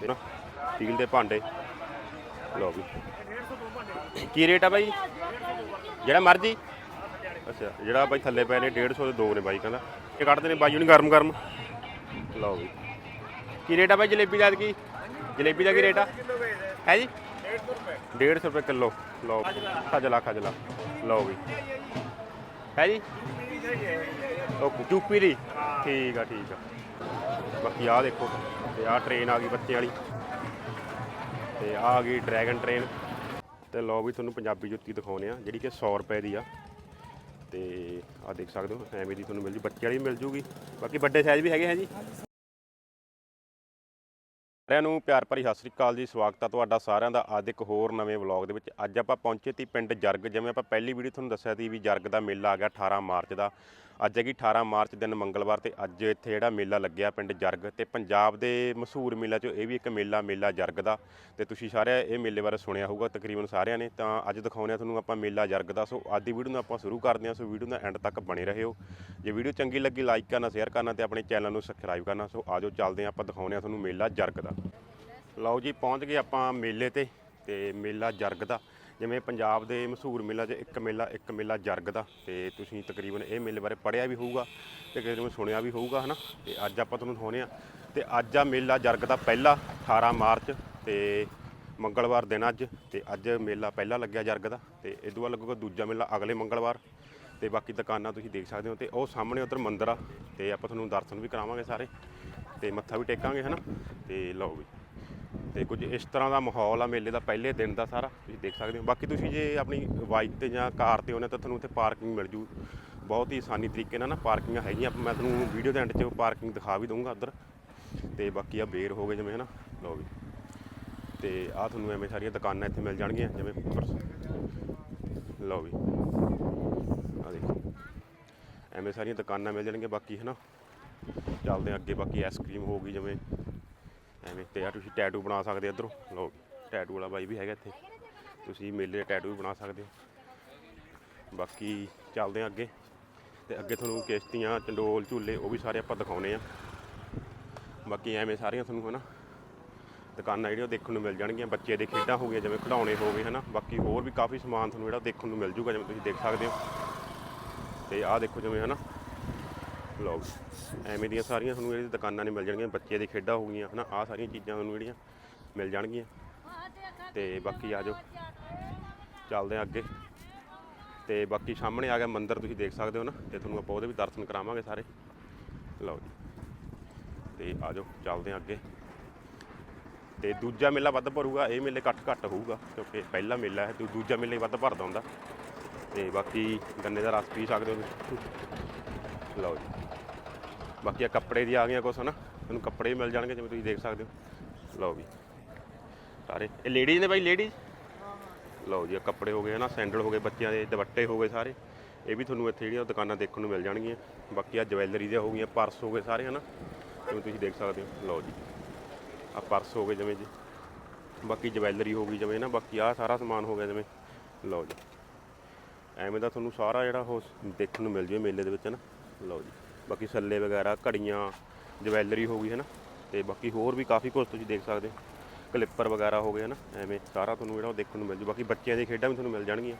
150 ਨਾ? ਸਟੀਲ ਦੇ ਭਾਂਡੇ। ਲਓ ਵੀ। ਕੀ ਰੇਟ ਆ ਬਾਈ? ਜਿਹੜਾ ਮਰਜ਼ੀ। ਅੱਛਾ, ਜਿਹੜਾ ਬਾਈ ਥੱਲੇ ਪਏ ਨੇ 150 ਦੇ ਦੋ ਨੇ ਬਾਈ ਕਹਿੰਦਾ। ਇਹ ਕੱਢਦੇ ਨੇ ਬਾਈ ਨੂੰ ਗਰਮ ਗਰਮ। ਲਓ ਵੀ। ਕੀ ਰੇਟ ਆ ਬਾਈ ਜਲੇਬੀ ਦਾ ਕੀ ਜਲੇਬੀ ਦਾ ਕੀ ਰੇਟ ਆ? ਹੈ ਜੀ? 150 ਰੁਪਏ ਕਿਲੋ। ਲਓ ਖਜਲਾ ਖਜਲਾ ਲਓ ਵੀ। ਹੈ ਜੀ? ਉਹ ਚੂਪੀ ਦੀ। ਠੀਕ ਆ ਠੀਕ ਆ। ਬਾਕੀ ਆਹ ਦੇਖੋ। ਤੇ ਆਹ ਟ੍ਰੇਨ ਆ ਗਈ ਬੱਚਿਆਂ ਵਾਲੀ। ਤੇ ਆਹ ਆ ਗਈ ਡਰੈਗਨ ਟ੍ਰੇਨ ਤੇ ਲਓ ਵੀ ਤੁਹਾਨੂੰ ਪੰਜਾਬੀ ਜੁੱਤੀ ਦਿਖਾਉਨੇ ਆ ਜਿਹੜੀ ਕਿ 100 ਰੁਪਏ ਦੀ ਆ। ਤੇ ਆ ਦੇਖ ਸਕਦੇ ਹੋ, ਐਵੇਂ ਦੀ ਤੁਹਾਨੂੰ ਮਿਲ ਜੂ ਬੱਚੇ ਵਾਲੀ ਵੀ ਮਿਲ ਜੂਗੀ। ਬਾਕੀ ਵੱਡੇ ਸਾਈਜ਼ ਵੀ ਹੈਗੇ ਹੈ ਜੀ। ਸਾਰਿਆਂ ਨੂੰ ਪਿਆਰ ਭਰੀ ਸਤਿ ਸ੍ਰੀ ਅਕਾਲ ਜੀ, ਸਵਾਗਤ ਆ ਤੁਹਾਡਾ ਸਾਰਿਆਂ ਦਾ ਅੱਜ ਇੱਕ ਹੋਰ ਨਵੇਂ ਵਲੌਗ ਦੇ ਵਿੱਚ। ਅੱਜ ਆਪਾਂ ਪਹੁੰਚੇ ਤੀ ਪਿੰਡ ਜਰਗ, ਜਿਵੇਂ ਆਪਾਂ ਪਹਿਲੀ ਵੀਡੀਓ ਤੁਹਾਨੂੰ ਦੱਸਿਆ ਸੀ ਵੀ ਜਰਗ ਦਾ ਮੇਲਾ ਆ ਗਿਆ 18 ਮਾਰਚ ਦਾ। ਅੱਜ ਹੈਗੀ 18 ਮਾਰਚ ਦਿਨ ਮੰਗਲਵਾਰ ਤੇ ਅੱਜ ਇੱਥੇ ਜਿਹੜਾ ਮੇਲਾ ਲੱਗਿਆ ਪਿੰਡ ਜਰਗ ਤੇ ਪੰਜਾਬ ਦੇ ਮਸ਼ਹੂਰ ਮੇਲਾ ਚੋਂ ਇਹ ਵੀ ਇੱਕ ਮੇਲਾ ਮੇਲਾ ਜਰਗ ਦਾ ਤੇ ਤੁਸੀਂ ਸਾਰੇ ਇਹ ਮੇਲੇ ਬਾਰੇ ਸੁਣਿਆ ਹੋਊਗਾ ਤਕਰੀਬਨ ਸਾਰਿਆਂ ਨੇ ਤਾਂ ਅੱਜ ਦਿਖਾਉਂਦੇ ਆ ਤੁਹਾਨੂੰ ਆਪਾਂ ਮੇਲਾ ਜਰਗ ਦਾ। ਸੋ ਅੱਜ ਦੀ ਵੀਡੀਓ ਨੂੰ ਆਪਾਂ ਸ਼ੁਰੂ ਕਰਦੇ ਹਾਂ। ਸੋ ਵੀਡੀਓ ਦਾ ਐਂਡ ਤੱਕ ਬਣੇ ਰਹਿਓ ਜੇ ਵੀਡੀਓ ਚੰਗੀ ਲੱਗੀ ਲਾਈਕ ਕਰਨਾ, ਸ਼ੇਅਰ ਕਰਨਾ ਤੇ ਆਪਣੇ ਚੈਨਲ ਨੂੰ ਸਬਸਕ੍ਰਾਈਬ ਕਰਨਾ। ਸੋ ਆਜੋ ਚੱਲਦੇ ਹਾਂ ਆਪਾਂ ਦਿਖਾਉਂਦੇ ਆ ਤੁਹਾਨੂੰ ਮੇਲਾ ਜਰਗ ਦਾ। ਲਓ ਜੀ ਪਹੁੰਚ ਗਏ ਆਪਾਂ ਮੇਲੇ ਤੇ ਤੇ ਮੇਲਾ ਜਰਗ ਦਾ। ਜਿਵੇਂ ਪੰਜਾਬ ਦੇ ਮਸ਼ਹੂਰ ਮੇਲਾ 'ਚ ਇੱਕ ਮੇਲਾ ਇੱਕ ਮੇਲਾ ਜਰਗ ਦਾ, ਤੇ ਤੁਸੀਂ ਤਕਰੀਬਨ ਇਹ ਮੇਲੇ ਬਾਰੇ ਪੜ੍ਹਿਆ ਵੀ ਹੋਊਗਾ ਤੇ ਕਿਸੇ ਨੂੰ ਸੁਣਿਆ ਵੀ ਹੋਊਗਾ, ਹਨਾ? ਤੇ ਅੱਜ ਆਪਾਂ ਤੁਹਾਨੂੰ ਦਿਖਾਉਂਦੇ ਆ ਤੇ ਅੱਜ ਆ ਮੇਲਾ ਜਰਗ ਦਾ ਪਹਿਲਾ 18 ਮਾਰਚ ਤੇ ਮੰਗਲਵਾਰ ਦਿਨ ਅੱਜ, ਤੇ ਅੱਜ ਮੇਲਾ ਪਹਿਲਾ ਲੱਗਿਆ ਜਰਗ ਦਾ, ਤੇ ਇਦੋਂ ਬਾਅਦ ਲੱਗੂਗਾ ਦੂਜਾ ਮੇਲਾ ਅਗਲੇ ਮੰਗਲਵਾਰ। ਤੇ ਬਾਕੀ ਦੁਕਾਨਾਂ ਤੁਸੀਂ ਦੇਖ ਸਕਦੇ ਹੋ, ਤੇ ਉਹ ਸਾਹਮਣੇ ਉਧਰ ਮੰਦਿਰ ਆ, ਤੇ ਆਪਾਂ ਤੁਹਾਨੂੰ ਦਰਸ਼ਨ ਵੀ ਕਰਾਵਾਂਗੇ ਸਾਰੇ, ਤੇ ਮੱਥਾ ਵੀ ਟੇਕਾਂਗੇ, ਹਨਾ? ਤੇ ਲਓ ਵੀ। ਤੇ ਕੁਝ ਇਸ ਤਰ੍ਹਾਂ ਦਾ ਮਾਹੌਲ ਆ ਮੇਲੇ ਦਾ, ਪਹਿਲੇ ਦਿਨ ਦਾ ਸਾਰਾ, ਤੁਸੀਂ ਦੇਖ ਸਕਦੇ ਹੋ। ਬਾਕੀ ਤੁਸੀਂ ਜੇ ਆਪਣੀ ਬਾਈਕ ਤੇ ਜਾਂ ਕਾਰ ਤੇ ਆਉਂਦੇ ਤਾਂ ਤੁਹਾਨੂੰ ਉੱਥੇ ਪਾਰਕਿੰਗ ਮਿਲ ਜੂ। ਬਹੁਤ ਹੀ ਆਸਾਨੀ ਤਰੀਕੇ ਨਾਲ ਨਾ ਪਾਰਕਿੰਗਾਂ ਹੈਗੀਆਂ। ਮੈਂ ਤੁਹਾਨੂੰ ਵੀਡੀਓ ਦੇ ਐਂਡ 'ਚ ਪਾਰਕਿੰਗ ਦਿਖਾ ਵੀ ਦਊਂਗਾ ਉੱਧਰ। ਤੇ ਬਾਕੀ ਆ ਬੇਰ ਹੋ ਗਏ ਜਿਵੇਂ, ਹਨਾ? ਲਓ ਵੀ ਤੇ ਆ ਤੁਹਾਨੂੰ ਐਵੇਂ ਸਾਰੀਆਂ ਦੁਕਾਨਾਂ ਇੱਥੇ ਮਿਲ ਜਾਣਗੀਆਂ, ਜਿਵੇਂ ਪਰਸ- ਲਓ ਵੀ ਆ ਦੇਖੋ। ਐਵੇਂ ਸਾਰੀਆਂ ਦੁਕਾਨਾਂ ਮਿਲ ਜਾਣਗੀਆਂ, ਬਾਕੀ, ਹਨਾ? ਚੱਲਦੇ ਹਾਂ ਅੱਗੇ, ਬਾਕੀ ਆਈਸਕ੍ਰੀਮ ਹੋ ਗਈ, ਜਿਵੇਂ ਐਵੇਂ ਤੇ ਆ, ਤੁਸੀਂ ਟੈਟੂ ਬਣਾ ਸਕਦੇ ਇਧਰੋਂ। ਲਓ ਟੈਟੂ ਵਾਲਾ ਬਾਈ ਵੀ ਹੈਗਾ ਇੱਥੇ। ਤੁਸੀਂ ਮੇਲੇ ਦੇ ਟੈਟੂ ਵੀ ਬਣਾ ਸਕਦੇ ਹੋ। ਬਾਕੀ ਚੱਲਦੇ ਹਾਂ ਅੱਗੇ। ਤੇ ਅੱਗੇ ਤੁਹਾਨੂੰ ਕਿਸ਼ਤੀਆਂ, ਚੰਡੋਲ, ਝੂਲੇ, ਉਹ ਵੀ ਸਾਰੇ ਆਪਾਂ ਦਿਖਾਉਨੇ ਆ। ਬਾਕੀ ਐਵੇਂ ਸਾਰੀਆਂ ਤੁਹਾਨੂੰ ਹਨਾ, ਦੁਕਾਨਾਂ ਜਿਹੜੀਆਂ ਉਹ ਦੇਖਣ ਨੂੰ ਮਿਲ ਜਾਣਗੀਆਂ। ਬੱਚੇ ਦੇ ਖੇਡਾਂ ਹੋ ਗਈਆਂ, ਜਿਵੇਂ ਖਿਡੌਣੇ ਹੋ ਗਏ ਹਨਾ। ਬਾਕੀ ਹੋਰ ਵੀ ਕਾਫੀ ਸਮਾਨ ਤੁਹਾਨੂੰ ਜਿਹੜਾ ਦੇਖਣ ਨੂੰ ਮਿਲ ਜੂਗਾ, ਜਿਵੇਂ ਤੁਸੀਂ ਦੇਖ ਸਕਦੇ ਹੋ। ਤੇ ਆਹ ਦੇਖੋ ਜਿਵੇਂ ਹਨਾ ਲਓ ਐਵੇਂ ਦੀਆਂ ਸਾਰੀਆਂ ਤੁਹਾਨੂੰ ਜਿਹੜੀ ਦੁਕਾਨਾਂ ਨੇ ਮਿਲ ਜਾਣਗੀਆਂ, ਬੱਚੇ ਦੀ ਖੇਡਾਂ ਹੋ ਗਈਆਂ, ਹਨਾ, ਆਹ ਸਾਰੀਆਂ ਚੀਜ਼ਾਂ ਤੁਹਾਨੂੰ ਜਿਹੜੀਆਂ ਮਿਲ ਜਾਣਗੀਆਂ। ਤੇ ਬਾਕੀ ਆ ਜਾਓ। ਚੱਲਦੇ ਆ ਅੱਗੇ। ਤੇ ਬਾਕੀ ਸਾਹਮਣੇ ਆ ਗਿਆ ਮੰਦਿਰ, ਤੁਸੀਂ ਦੇਖ ਸਕਦੇ ਹੋ ਨਾ, ਤੇ ਤੁਹਾਨੂੰ ਆਪਾਂ ਉਹਦੇ ਵੀ ਦਰਸ਼ਨ ਕਰਾਵਾਂਗੇ ਸਾਰੇ। ਲਓ ਜੀ। ਤੇ ਆ ਜਾਓ, ਚੱਲਦੇ ਆ ਅੱਗੇ। ਤੇ ਦੂਜਾ ਮੇਲਾ ਵੱਧ ਭਰੂਗਾ, ਇਹ ਮੇਲੇ ਘੱਟ ਘੱਟ ਹੋਊਗਾ, ਕਿਉਂਕਿ ਪਹਿਲਾ ਮੇਲਾ ਹੈ, ਤੇ ਦੂਜਾ ਮੇਲੇ ਵੱਧ ਭਰਦਾ ਹੁੰਦਾ। ਤੇ ਬਾਕੀ ਗੰਨੇ ਦਾ ਰਸ ਪੀ ਸਕਦੇ ਹੋ ਤੁਸੀਂ। ਲਓ ਜੀ। ਬਾਕੀ ਆ ਕੱਪੜੇ ਦੀ ਆ ਗਈਆਂ ਕੁਛ, ਹਨਾ? ਤੁਹਾਨੂੰ ਕੱਪੜੇ ਵੀ ਮਿਲ ਜਾਣਗੇ, ਜਿਵੇਂ ਤੁਸੀਂ ਦੇਖ ਸਕਦੇ ਹੋ। ਲਓ ਵੀ ਸਾਰੇ। ਇਹ ਲੇਡੀਜ਼ ਨੇ ਬਾਈ ਲੇਡੀਜ਼ ਲਓ ਜੀ ਆ ਕੱਪੜੇ ਹੋ ਗਏ, ਹਨਾ? ਸੈਂਡਲ ਹੋ ਗਏ ਬੱਚਿਆਂ ਦੇ, ਦੁਪੱਟੇ ਹੋ ਗਏ ਸਾਰੇ। ਇਹ ਵੀ ਤੁਹਾਨੂੰ ਇੱਥੇ ਜਿਹੜੀਆਂ ਦੁਕਾਨਾਂ ਦੇਖਣ ਨੂੰ ਮਿਲ ਜਾਣਗੀਆਂ। ਬਾਕੀ ਆ ਜਵੈਲਰੀ ਦੀਆਂ ਹੋ ਗਈਆਂ, ਪਰਸ ਹੋ ਗਏ ਸਾਰੇ, ਹਨਾ? ਜਿਵੇਂ ਤੁਸੀਂ ਦੇਖ ਸਕਦੇ ਹੋ। ਲਓ ਜੀ। ਆ ਪਰਸ ਹੋ ਗਏ ਜਿਵੇਂ ਜੀ। ਬਾਕੀ ਜਵੈਲਰੀ ਹੋ ਗਈ ਜਿਵੇਂ ਨਾ ਬਾਕੀ ਆ ਸਾਰਾ ਸਮਾਨ ਹੋ ਗਿਆ ਜਿਵੇਂ। ਲਓ ਜੀ। ਐਵੇਂ ਦਾ ਤੁਹਾਨੂੰ ਸਾਰਾ ਜਿਹੜਾ ਉਹ ਦੇਖਣ ਨੂੰ ਮਿਲ ਜੂਏ ਮੇਲੇ ਦੇ ਵਿੱਚ ਨਾ ਲਓ ਜੀ। ਬਾਕੀ ਸੱਲੇ ਵਗੈਰਾ, ਘੜੀਆਂ, ਜਵੈਲਰੀ ਹੋ ਗਈ ਹੈ ਨਾ ਤੇ ਬਾਕੀ ਹੋਰ ਵੀ ਕਾਫੀ ਕੁਝ ਤੁਸੀਂ ਦੇਖ ਸਕਦੇ ਹੋ। ਕਲਿੱਪਰ ਵਗੈਰਾ ਹੋ ਗਏ ਨਾ ਐਵੇਂ ਸਾਰਾ ਤੁਹਾਨੂੰ ਜਿਹੜਾ ਉਹ ਦੇਖਣ ਨੂੰ ਮਿਲ ਜੂ। ਬਾਕੀ ਬੱਚਿਆਂ ਦੀਆਂ ਖੇਡਾਂ ਵੀ ਤੁਹਾਨੂੰ ਮਿਲ ਜਾਣਗੀਆਂ।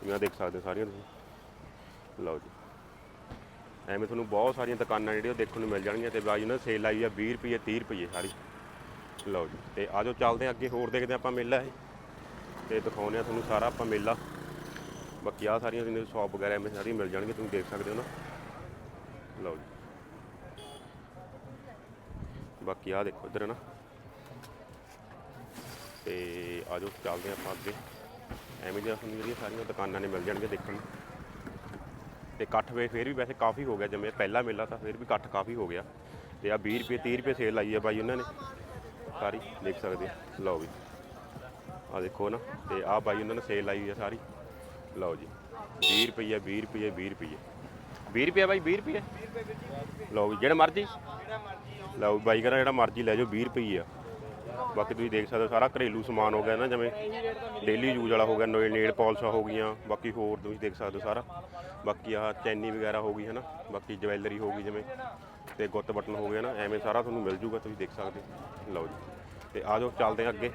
ਜਿਵੇਂ ਆਹ ਦੇਖ ਸਕਦੇ ਹੋ ਸਾਰੀਆਂ ਤੁਸੀਂ। ਲਓ ਜੀ। ਐਵੇਂ ਤੁਹਾਨੂੰ ਬਹੁਤ ਸਾਰੀਆਂ ਦੁਕਾਨਾਂ ਜਿਹੜੀਆਂ ਉਹ ਦੇਖਣ ਨੂੰ ਮਿਲ ਜਾਣਗੀਆਂ ਤੇ ਬਾਈ ਉਹਨਾਂ ਸੇਲ ਆਈ ਆ 20 ਰੁਪਏ 30 ਰੁਪਏ ਸਾਰੀ। ਲਓ ਜੀ। ਤੇ ਆਜੋ ਚੱਲਦੇ ਹਾਂ ਅੱਗੇ, ਹੋਰ ਦੇਖਦੇ ਹਾਂ ਆਪਾਂ ਮੇਲਾ ਇਹ। ਤੇ ਦਿਖਾਉਂਦੇ ਆ ਤੁਹਾਨੂੰ ਸਾਰਾ ਆਪਾਂ ਮੇਲਾ। ਬਾਕੀ ਆ ਸਾਰੀਆਂ ਤੁਹਾਨੂੰ ਸ਼ਾਪ ਵਗੈਰਾ, ਐਵੇਂ ਸਾਰੀਆਂ ਮਿਲ ਜਾਣਗੀਆਂ, ਤੁਸੀਂ ਦੇਖ ਸਕਦੇ ਹੋ ਨਾ। ਲਓ ਜੀ। ਬਾਕੀ ਆ ਦੇਖੋ ਇੱਧਰ ਨਾ। ਤੇ ਆਜੋ ਚੱਲਦੇ ਹਾਂ ਆਪਾਂ ਅੱਗੇ। ਐਵੇਂ ਦੀਆਂ ਤੁਹਾਨੂੰ ਜਿਹੜੀਆਂ ਸਾਰੀਆਂ ਦੁਕਾਨਾਂ ਨੇ ਮਿਲ ਜਾਣਗੀਆਂ ਦੇਖਣ ਨੂੰ। ਤੇ ਇਕੱਠ ਵੇ ਫੇਰ ਵੀ ਵੈਸੇ ਕਾਫੀ ਹੋ ਗਿਆ ਜਿਵੇਂ ਪਹਿਲਾ ਮੇਲਾ ਤਾਂ ਫੇਰ ਵੀ ਇਕੱਠ ਕਾਫੀ ਹੋ ਗਿਆ। ਤੇ ਆ 20 ਰੁਪਏ 30 ਰੁਪਏ ਸੇਲ ਲਾਈ ਹੈ ਬਾਈ ਉਹਨਾਂ ਨੇ। ਸਾਰੀ ਦੇਖ ਸਕਦੇ ਹੋ ਲਓ ਵੀ ਆ ਦੇਖੋ ਨਾ, ਤੇ ਆ ਬਾਈ ਉਹਨਾਂ ਨੇ ਸੇਲ ਲਾਈ ਹੋਈ ਹੈ ਸਾਰੀ। ਲਓ ਜੀ। 20 ਰੁਪਏ 20 ਰੁਪਏ 20 ਰੁਪਏ 20 ਰੁਪਏ ਬਾਈ 20 ਰੁਪਏ। ਲਓ ਵੀ, ਜਿਹੜਾ ਮਰਜ਼ੀ। ਲਓ ਵੀ ਬਾਈ ਕਹਿੰਦਾ ਜਿਹੜਾ ਮਰਜ਼ੀ ਲੈ ਜਾਓ 20 ਰੁਪਏ ਆ। ਬਾਕੀ ਤੁਸੀਂ ਦੇਖ ਸਕਦੇ ਹੋ, ਸਾਰਾ ਘਰੇਲੂ ਸਮਾਨ ਹੋ ਗਿਆ ਨਾ, ਜਿਵੇਂ ਡੇਲੀ ਯੂਜ਼ ਵਾਲਾ ਹੋ ਗਿਆ ਨੋਏ ਨੇਲ ਪਾਲਿਸ਼ਾਂ ਹੋ ਗਈਆਂ, ਬਾਕੀ ਹੋਰ ਤੁਸੀਂ ਦੇਖ ਸਕਦੇ ਹੋ ਸਾਰਾ। ਬਾਕੀ ਆਹ ਚੈਨੀ ਵਗੈਰਾ ਹੋ ਗਈ ਹੈ ਨਾ ਬਾਕੀ ਜਵੈਲਰੀ ਹੋ ਗਈ, ਜਿਵੇਂ। ਤੇ ਗੁੱਤ ਬਟਨ ਹੋ ਗਏ ਨਾ, ਐਵੇਂ ਸਾਰਾ ਤੁਹਾਨੂੰ ਮਿਲ ਜੂਗਾ, ਤੁਸੀਂ ਦੇਖ ਸਕਦੇ ਹੋ। ਲਓ ਜੀ। ਤੇ ਆ ਜਾਓ, ਚੱਲਦੇ ਹਾਂ ਅੱਗੇ।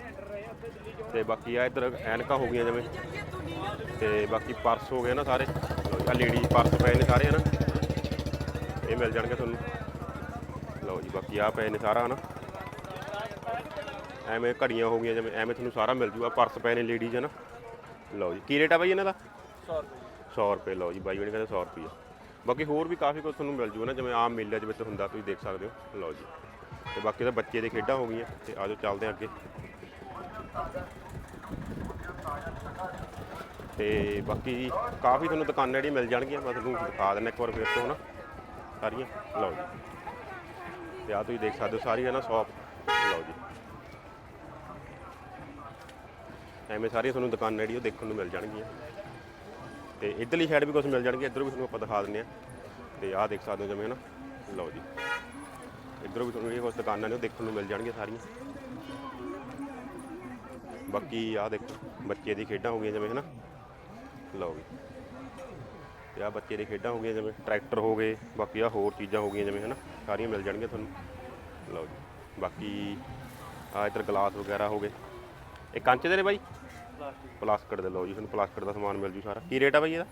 ਤੇ ਬਾਕੀ ਆ ਇੱਧਰ ਐਨਕਾਂ ਹੋ ਗਈਆਂ, ਜਿਵੇਂ। ਤੇ ਬਾਕੀ ਪਰਸ ਹੋ ਗਏ ਨਾ ਸਾਰੇ। ਆ ਲੇਡੀ ਪਰਸ ਪਏ ਨੇ ਸਾਰੇ, ਹਨਾ। ਇਹ ਮਿਲ ਜਾਣਗੇ ਤੁਹਾਨੂੰ। ਲਓ ਜੀ ਬਾਕੀ ਆ ਪਏ ਨੇ ਸਾਰਾ ਹਨਾ? ਐਵੇਂ ਘੜੀਆਂ ਹੋ ਗਈਆਂ ਜਿਵੇਂ ਐਵੇਂ ਤੁਹਾਨੂੰ ਸਾਰਾ ਮਿਲ ਜੂਗਾ। ਪਰਸ ਪਏ ਨੇ ਲੇਡੀਜ਼ ਹਨਾ? ਲਓ ਜੀ ਕੀ ਰੇਟ ਆ ਬਾਈ ਇਹਨਾਂ ਦਾ? 100 ਰੁਪਏ 100 ਰੁਪਏ ਲਓ ਜੀ ਬਾਈ ਬਣੀ ਕਹਿੰਦੇ 100 ਰੁਪਏ। ਬਾਕੀ ਹੋਰ ਵੀ ਕਾਫੀ ਕੁਝ ਤੁਹਾਨੂੰ ਮਿਲ ਜੂਗਾ ਨਾ ਜਿਵੇਂ ਆਮ ਮੇਲੇ ਦੇ ਵਿੱਚ ਹੁੰਦਾ ਤੁਸੀਂ ਦੇਖ ਸਕਦੇ ਹੋ। ਲਓ ਜੀ ਤੇ ਬਾਕੀ ਤਾਂ ਬੱਚੇ ਦੇ ਖੇਡਾਂ ਹੋ ਗਈਆਂ ਤੇ ਆਜੋ ਚੱਲਦੇ ਹਾਂ ਅੱਗੇ। ਤੇ ਬਾਕੀ ਕਾਫੀ ਤੁਹਾਨੂੰ ਦੁਕਾਨਾਂ ਜਿਹੜੀ ਮਿਲ ਜਾਣਗੀਆਂ ਮੈਂ ਤੁਹਾਨੂੰ ਦਿਖਾ ਦਿੰਦਾ ਇੱਕ ਵਾਰ ਫਿਰ ਤੋਂ ਨਾ ਸਾਰੀਆਂ? ਲਓ ਜੀ। ਤੇ ਆ ਤੁਸੀਂ ਦੇਖ ਸਕਦੇ ਹੋ ਸਾਰੀਆਂ ਨਾ ਸ਼ਾਪ ਲਓ ਜੀ। ਐਵੇਂ ਸਾਰੀਆਂ ਤੁਹਾਨੂੰ ਦੁਕਾਨਾਂ ਜਿਹੜੀ ਉਹ ਦੇਖਣ ਨੂੰ ਮਿਲ ਜਾਣਗੀਆਂ। ਤੇ ਇਧਰਲੀ ਸਾਈਡ ਵੀ ਕੁਝ ਮਿਲ ਜਾਣਗੇ ਇਧਰੋਂ ਵੀ ਤੁਹਾਨੂੰ ਆਪਾਂ ਦਿਖਾ ਦਿੰਦੇ ਆ ਤੇ ਆਹ ਦੇਖ ਸਕਦੇ ਹੋ ਜਿਵੇਂ ਨਾ ਲਓ ਜੀ। ਇਧਰੋਂ ਵੀ ਤੁਹਾਨੂੰ ਇਹ ਕੁਝ ਦੁਕਾਨਾਂ ਨੇ ਉਹ ਦੇਖਣ ਨੂੰ ਮਿਲ ਜਾਣਗੀਆਂ ਸਾਰੀਆਂ। ਬਾਕੀ ਆਹ ਦੇਖੋ, ਬੱਚੇ ਦੀ ਖੇਡਾਂ ਹੋ ਗਈਆਂ ਜਿਵੇਂ ਹਨਾ। ਲਓ ਜੀ। ਤੇ ਆਹ ਬੱਚੇ ਦੀ ਖੇਡਾਂ ਹੋ ਗਈਆਂ ਜਿਵੇਂ ਟਰੈਕਟਰ ਹੋ ਗਏ ਬਾਕੀ ਆ ਹੋਰ ਚੀਜ਼ਾਂ ਹੋ ਗਈਆਂ ਜਿਵੇਂ ਹਨਾ ਸਾਰੀਆਂ ਮਿਲ ਜਾਣਗੀਆਂ ਤੁਹਾਨੂੰ। ਲਓ ਜੀ ਬਾਕੀ ਆ ਇੱਧਰ ਗਲਾਸ ਵਗੈਰਾ ਹੋ ਗਏ। ਇਹ ਕੰਚ ਦੇ ਨੇ ਬਾਈ? ਪਲਾਸਟਿਕ ਪਲਾਸਟਿਕ ਦੇ ਲਓ ਜੀ ਤੁਹਾਨੂੰ ਪਲਾਸਟਿਕ ਦਾ ਸਮਾਨ ਮਿਲ ਜੂ ਸਾਰਾ। ਕੀ ਰੇਟ ਆ ਬਾਈ ਇਹਦਾ?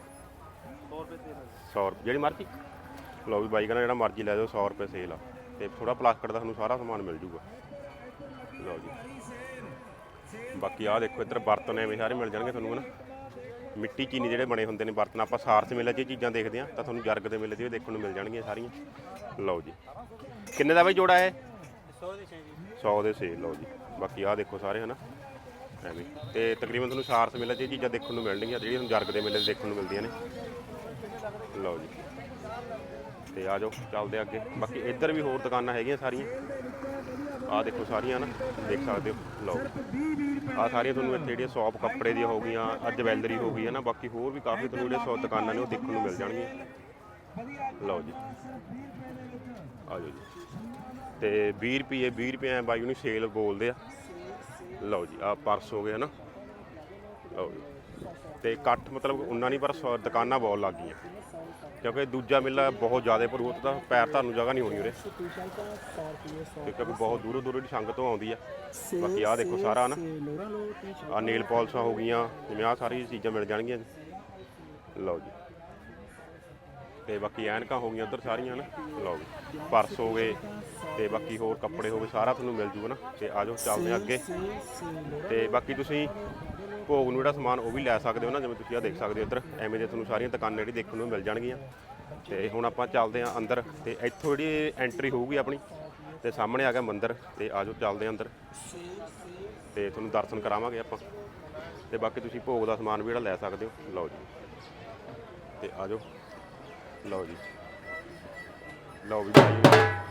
100 ਰੁਪਏ ਦੇ 100 ਰੁਪਏ ਜਿਹੜੀ ਮਰਜ਼ੀ। ਲਓ ਵੀ ਬਾਈ ਕਹਿੰਦਾ ਜਿਹੜਾ ਮਰਜ਼ੀ ਲੈ ਜਾਓ 100 ਰੁਪਏ ਸੇਲ ਆ। ਤੇ ਥੋੜਾ ਪਲਾਸਟਿਕ ਦਾ ਤੁਹਾਨੂੰ ਸਾਰਾ ਸਮਾਨ ਮਿਲ ਜੂਗਾ। ਲਓ ਜੀ। ਬਾਕੀ ਆਹ ਦੇਖੋ ਇੱਧਰ ਬਰਤਨ ਐਵੇਂ ਸਾਰੇ ਮਿਲ ਜਾਣਗੇ ਤੁਹਾਨੂੰ ਹਨਾ। ਮਿੱਟੀ ਚੀਨੀ ਜਿਹੜੇ ਬਣੇ ਹੁੰਦੇ ਨੇ ਬਰਤਨ ਆਪਾਂ ਸਾਰਸ ਮੇਲੇ 'ਚ ਇਹ ਚੀਜ਼ਾਂ ਦੇਖਦੇ ਆ ਤਾਂ ਤੁਹਾਨੂੰ ਜਰਗ ਦੇ ਮੇਲੇ 'ਚ ਵੀ ਦੇਖਣ ਨੂੰ ਮਿਲ ਜਾਣਗੀਆਂ ਸਾਰੀਆਂ। ਲਓ ਜੀ। ਕਿੰਨੇ ਦਾ ਬਾਈ ਜੋੜਾ ਹੈ 100 ਦੀ ਛੇ ਜੀ। 100 ਦੇ ਸੇਲ ਲਓ ਜੀ। ਬਾਕੀ ਆਹ ਦੇਖੋ ਸਾਰੇ ਹਨਾ? ਐਵੇਂ ਤੇ ਤਕਰੀਬਨ ਤੁਹਾਨੂੰ ਸਾਰਸ ਮੇਲੇ 'ਚ ਇਹ ਚੀਜ਼ਾਂ ਦੇਖਣ ਨੂੰ ਮਿਲਣਗੀਆਂ ਜਿਹੜੀਆਂ ਤੁਹਾਨੂੰ ਜਰਗ ਦੇ ਮੇਲੇ 'ਚ ਦੇਖਣ ਨੂੰ ਮਿਲਦੀਆਂ ਨੇ। ਲਓ ਜੀ। ਤੇ ਆ ਜਾਓ ਚੱਲਦੇ ਅੱਗੇ। ਬਾਕੀ ਇੱਧਰ ਵੀ ਹੋਰ ਦੁਕਾਨਾਂ ਹੈਗੀਆਂ ਸਾਰੀਆਂ। ਆਹ ਦੇਖੋ ਸਾਰੀਆਂ ਨਾ, ਦੇਖ ਸਕਦੇ ਹੋ, ਲਓ। ਆਹ ਸਾਰੀਆਂ ਤੁਹਾਨੂੰ ਇੱਥੇ ਜਿਹੜੀਆਂ ਸ਼ਾਪ ਕੱਪੜੇ ਦੀਆਂ ਹੋ ਗਈਆਂ ਆ ਜਵੈਲਰੀ ਹੋ ਗਈ ਹੈ ਨਾ, ਬਾਕੀ ਹੋਰ ਵੀ ਕਾਫੀ ਤੁਹਾਨੂੰ ਜਿਹੜੇ ਸ਼ਾਪ ਦੁਕਾਨਾਂ ਨੇ ਉਹ ਦੇਖਣ ਨੂੰ ਮਿਲ ਜਾਣਗੀਆਂ। ਲਓ ਜੀ। ਆ ਜਾਓ ਜੀ। ਤੇ 20 ਰੁਪਏ 20 ਰੁਪਏ ਐ ਬਾਈ ਉਹਨੂੰ ਸੇਲ ਬੋਲਦੇ ਆ। ਲਓ ਜੀ ਆ ਪਰਸ ਹੋ ਗਏ ਨਾ। ਲਓ ਜੀ। ਤੇ ਇਕੱਠ ਮਤਲਬ ਉਹਨਾਂ ਨਹੀਂ ਪਰ ਸੌ- ਦੁਕਾਨਾਂ ਬਹੁਤ ਲੱਗ ਗਈਆਂ। ਕਿਉਂਕਿ ਦੂਜਾ ਮੇਲਾ ਬਹੁਤ ਜ਼ਿਆਦਾ ਪਰ ਉਹ ਤਾਂ ਪੈਰ ਧਰਨ ਨੂੰ ਜਗ੍ਹਾ ਨਹੀਂ ਹੋਣੀ ਉਰੇ। ਟੀ-ਸ਼ਰਟਾਂ 100 ਰੁਪਏ 100 ਤੇ ਕਿਉਂਕਿ ਬਹੁਤ ਦੂਰੋਂ ਦੂਰੋਂ ਦੀ ਸੰਗਤ ਆਉਂਦੀ ਆ। ਬਾਕੀ ਆਹ ਦੇਖੋ ਸਾਰਾ ਨਾ। ਲੋਰਾ ਆ ਨੇਲ ਪਾਲਿਸ਼ਾਂ ਹੋ ਗਈਆਂ, ਜਿਵੇਂ ਆ ਸਾਰੀ ਚੀਜ਼ਾਂ ਮਿਲ ਜਾਣਗੀਆਂ ਲਓ ਜੀ। ਤੇ ਬਾਕੀ ਐਨਕਾਂ ਹੋ ਗਈਆਂ ਉੱਧਰ ਸਾਰੀਆਂ ਨਾ। ਲਓ ਜੀ। ਪਰਸ ਹੋ ਗਏ, ਤੇ ਬਾਕੀ ਹੋਰ ਕੱਪੜੇ ਹੋ ਗਏ, ਸਾਰਾ ਤੁਹਾਨੂੰ ਮਿਲ ਜੂਗਾ ਨਾ। ਤੇ ਆਜੋ ਚੱਲਦੇ ਹਾਂ ਅੱਗੇ। ਤੇ ਬਾਕੀ ਤੁਸੀਂ ਭੋਗ ਨੂੰ ਜਿਹੜਾ ਸਮਾਨ ਉਹ ਵੀ ਲੈ ਸਕਦੇ ਹੋ ਨਾ, ਜਿਵੇਂ ਤੁਸੀਂ ਆ ਦੇਖ ਸਕਦੇ ਹੋ ਇੱਧਰ, ਐਵੇਂ ਦੇ ਤੁਹਾਨੂੰ ਸਾਰੀਆਂ ਦੁਕਾਨਾਂ ਜਿਹੜੀ ਦੇਖਣ ਨੂੰ ਮਿਲ ਜਾਣਗੀਆਂ। ਤੇ ਹੁਣ ਆਪਾਂ ਚੱਲਦੇ ਹਾਂ ਅੰਦਰ, ਤੇ ਇੱਥੋਂ ਜਿਹੜੀ ਐਂਟਰੀ ਹੋਊਗੀ ਆਪਣੀ, ਤੇ ਸਾਹਮਣੇ ਆ ਗਿਆ ਮੰਦਿਰ, ਤੇ ਆਜੋ ਚੱਲਦੇ ਹਾਂ ਅੰਦਰ। ਤੇ ਤੁਹਾਨੂੰ ਦਰਸ਼ਨ ਕਰਾਵਾਂਗੇ ਆਪਾਂ। ਤੇ ਬਾਕੀ ਤੁਸੀਂ ਭੋਗ ਦਾ ਸਮਾਨ ਵੀ ਜਿਹੜਾ ਲੈ ਸਕਦੇ ਹੋ। ਲਓ ਜੀ। ਤੇ ਆਜੋ। ਲਓ ਜੀ। ਲਓ ਵੀ ਭਾਈ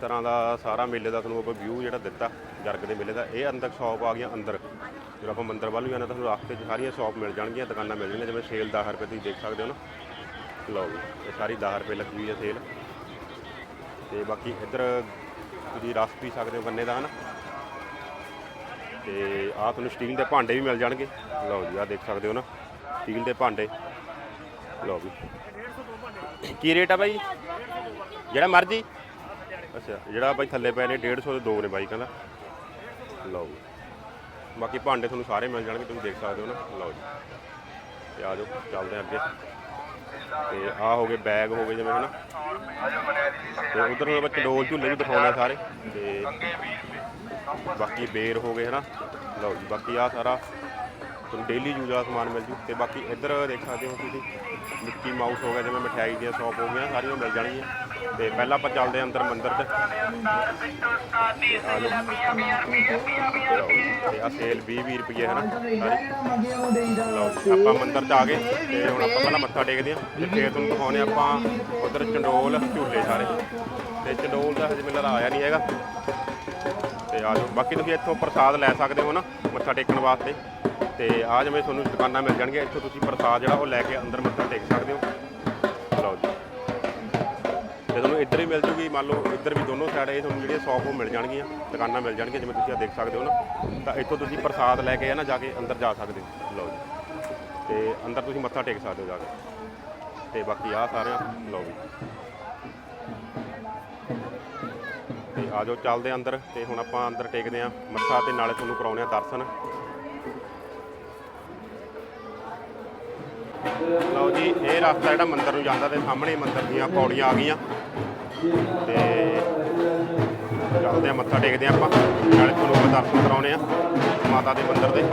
ਤਰ੍ਹਾਂ ਦਾ ਸਾਰਾ ਮੇਲੇ ਦਾ ਤੁਹਾਨੂੰ ਆਪਾਂ ਵਿਊ ਜਿਹੜਾ ਦਿੱਤਾ, ਜਰਗ ਦੇ ਮੇਲੇ ਦਾ, ਇਹ ਅੰਦਰ ਸ਼ਾਪ ਆ ਗਈਆਂ ਅੰਦਰ। ਜਦੋਂ ਆਪਾਂ ਮੰਦਰ ਵੱਲ ਨੂੰ ਜਾਣਾ ਤੁਹਾਨੂੰ ਰਸਤੇ 'ਚ ਸਾਰੀਆਂ ਸ਼ਾਪ ਮਿਲ ਜਾਣਗੀਆਂ, ਦੁਕਾਨਾਂ ਮਿਲ ਜਾਣਗੀਆਂ, ਜਿਵੇਂ ਸੇਲ 10 ਰੁਪਏ ਤੁਸੀਂ ਦੇਖ ਸਕਦੇ ਹੋ ਨਾ। ਲਓ ਜੀ, ਇਹ ਸਾਰੀ 10 ਰੁਪਏ ਲੱਗੀ ਹੋਈ ਹੈ ਸੇਲ ਤੇ ਬਾਕੀ ਇੱਧਰ ਤੁਸੀਂ ਰਸ ਪੀ ਸਕਦੇ ਹੋ ਗੰਨੇ ਦਾ, ਹਨਾ? ਤੇ ਆਹ ਤੁਹਾਨੂੰ ਸਟੀਲ ਦੇ ਭਾਂਡੇ ਵੀ ਮਿਲ ਜਾਣਗੇ। ਲਓ ਜੀ, ਆਹ ਦੇਖ ਸਕਦੇ ਹੋ ਨਾ ਸਟੀਲ ਦੇ ਭਾਂਡੇ। ਲਓ ਵੀ ਕੀ ਰੇਟ ਆ ਬਾਈ? ਜਿਹੜਾ ਮਰਜ਼ੀ। ਅੱਛਾ, ਜਿਹੜਾ ਬਾਈ ਥੱਲੇ ਪਏ ਨੇ 150 ਦੇ ਦੋ ਨੇ ਬਾਈ ਕਹਿੰਦਾ। ਲਓ ਜੀ। ਬਾਕੀ ਭਾਂਡੇ ਤੁਹਾਨੂੰ ਸਾਰੇ ਮਿਲ ਜਾਣਗੇ, ਤੁਸੀਂ ਦੇਖ ਸਕਦੇ ਹੋ ਨਾ। ਲਓ ਜੀ। ਤੇ ਆ ਜਾਓ, ਚੱਲਦੇ ਹਾਂ ਅੱਗੇ। ਤੇ ਆਹ ਹੋ ਗਏ ਬੈਗ ਹੋ ਗਏ ਜਿਵੇਂ ਹਨਾ। ਤੇ ਉਧਰ ਨੂੰ ਬੱਚੇ ਡੋਲ ਝੂਲੇ ਵੀ ਦਿਖਾਉਣਾ ਸਾਰੇ। ਤੇ ਬਾਕੀ ਬੇਰ ਹੋ ਗਏ ਹਨਾ। ਲਓ ਜੀ, ਬਾਕੀ ਆ ਸਾਰਾ ਤੁਹਾਨੂੰ ਡੇਲੀ ਯੂਜ਼ ਦਾ ਸਮਾਨ ਮਿਲ ਜੂ। ਤੇ ਬਾਕੀ ਇੱਧਰ ਦੇਖ ਸਕਦੇ ਹੋ ਤੁਸੀਂ ਮਿੱਕੀ ਮਾਊਸ ਹੋ ਗਿਆ, ਜਿਵੇਂ ਮਠਿਆਈ ਦੀਆਂ ਸ਼ਾਪ ਹੋ ਗਈਆਂ, ਸਾਰੀਆਂ ਮਿਲ ਜਾਣਗੀਆਂ। ਤੇ ਪਹਿਲਾਂ ਆਪਾਂ ਚੱਲਦੇ ਹਾਂ ਅੰਦਰ ਮੰਦਿਰ ਤੇ। ਆ ਤੇ ਆ ਸੇਲ 20 20 ਰੁਪਏ ਹੈ ਨਾ। ਸਾਰੀ ਆਪਾਂ ਮੰਦਿਰ ਚ ਆ ਗਏ ਤੇ ਹੁਣ ਆਪਾਂ ਪਹਿਲਾਂ ਮੱਥਾ ਟੇਕਦੇ ਹਾਂ ਤੇ ਫੇਰ ਤੁਹਾਨੂੰ ਦਿਖਾਉਣੇ ਆਪਾਂ ਉਧਰ ਚੰਡੋਲ ਝੂਲੇ ਸਾਰੇ। ਤੇ ਚੰਡੋਲ ਦਾ ਹਜੇ ਮੈਨੂੰ ਲੱਗਦਾ ਆਇਆ ਨਹੀਂ ਹੈਗਾ। ਤੇ ਆ ਜਾਓ। ਬਾਕੀ ਤੁਸੀਂ ਇੱਥੋਂ ਪ੍ਰਸਾਦ ਲੈ ਸਕਦੇ ਹੋ ਨਾ ਮੱਥਾ ਟੇਕਣ ਵਾਸਤੇ। ਤੇ ਆ ਜਿਵੇਂ ਤੁਹਾਨੂੰ ਦੁਕਾਨਾਂ ਮਿਲ ਜਾਣਗੀਆਂ, ਇੱਥੋਂ ਤੁਸੀਂ ਪ੍ਰਸਾਦ ਜਿਹੜਾ ਉਹ ਲੈ ਕੇ ਅੰਦਰ ਮੱਥਾ ਟੇਕ ਸਕਦੇ ਹੋ। ਤੇ ਤੁਹਾਨੂੰ ਇੱਧਰ ਹੀ ਮਿਲ ਜੂਗੀ, ਮੰਨ ਲਓ ਇੱਧਰ ਵੀ ਦੋਨੋਂ ਸਾਈਡ ਇਹ ਤੁਹਾਨੂੰ ਜਿਹੜੀਆਂ ਸ਼ਾਪ ਉਹ ਮਿਲ ਜਾਣਗੀਆਂ, ਦੁਕਾਨਾਂ ਮਿਲ ਜਾਣਗੀਆਂ, ਜਿਵੇਂ ਤੁਸੀਂ ਆ ਦੇਖ ਸਕਦੇ ਹੋ ਨਾ, ਤਾਂ ਇੱਥੋਂ ਤੁਸੀਂ ਪ੍ਰਸਾਦ ਲੈ ਕੇ ਨਾ, ਜਾ ਕੇ ਅੰਦਰ ਜਾ ਸਕਦੇ ਹੋ। ਲਓ ਜੀ। ਤੇ ਅੰਦਰ ਤੁਸੀਂ ਮੱਥਾ ਟੇਕ ਸਕਦੇ ਹੋ ਜਾ ਕੇ। ਤੇ ਬਾਕੀ ਆ ਸਾਰਿਆਂ ਲਓ ਜੀ। ਤੇ ਆ ਜਾਓ, ਚੱਲਦੇ ਆ ਅੰਦਰ, ਤੇ ਹੁਣ ਆਪਾਂ ਅੰਦਰ ਟੇਕਦੇ ਆ। ਮੱਥਾ ਤੇ ਨਾਲੇ ਤੁਹਾਨੂੰ ਕਰਾਉਣੇ ਆ ਦਰਸ਼ਨ। ਲਓ ਜੀ, ਇਹ ਰਸਤਾ ਜਿਹੜਾ ਮੰਦਿਰ ਨੂੰ ਜਾਂਦਾ ਤੇ ਸਾਹਮਣੇ ਮੰਦਿਰ ਦੀਆਂ ਪੌੜੀਆਂ ਆ ਗਈਆਂ। ਤੇ ਚੱਲਦੇ ਆ ਮੱਥਾ ਟੇਕਦੇ ਆ ਆਪਾਂ। ਨਾਲੇ ਤੁਹਾਨੂੰ ਆਪਾਂ ਦਰਸ਼ਨ ਕਰਾਉਣੇ ਆ ਮਾਤਾ ਦੇ ਮੰਦਿਰ ਦੇ।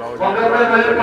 ਲਓ ਜੀ ਬੰਦੇ ਦੇ ਮੇਰੇ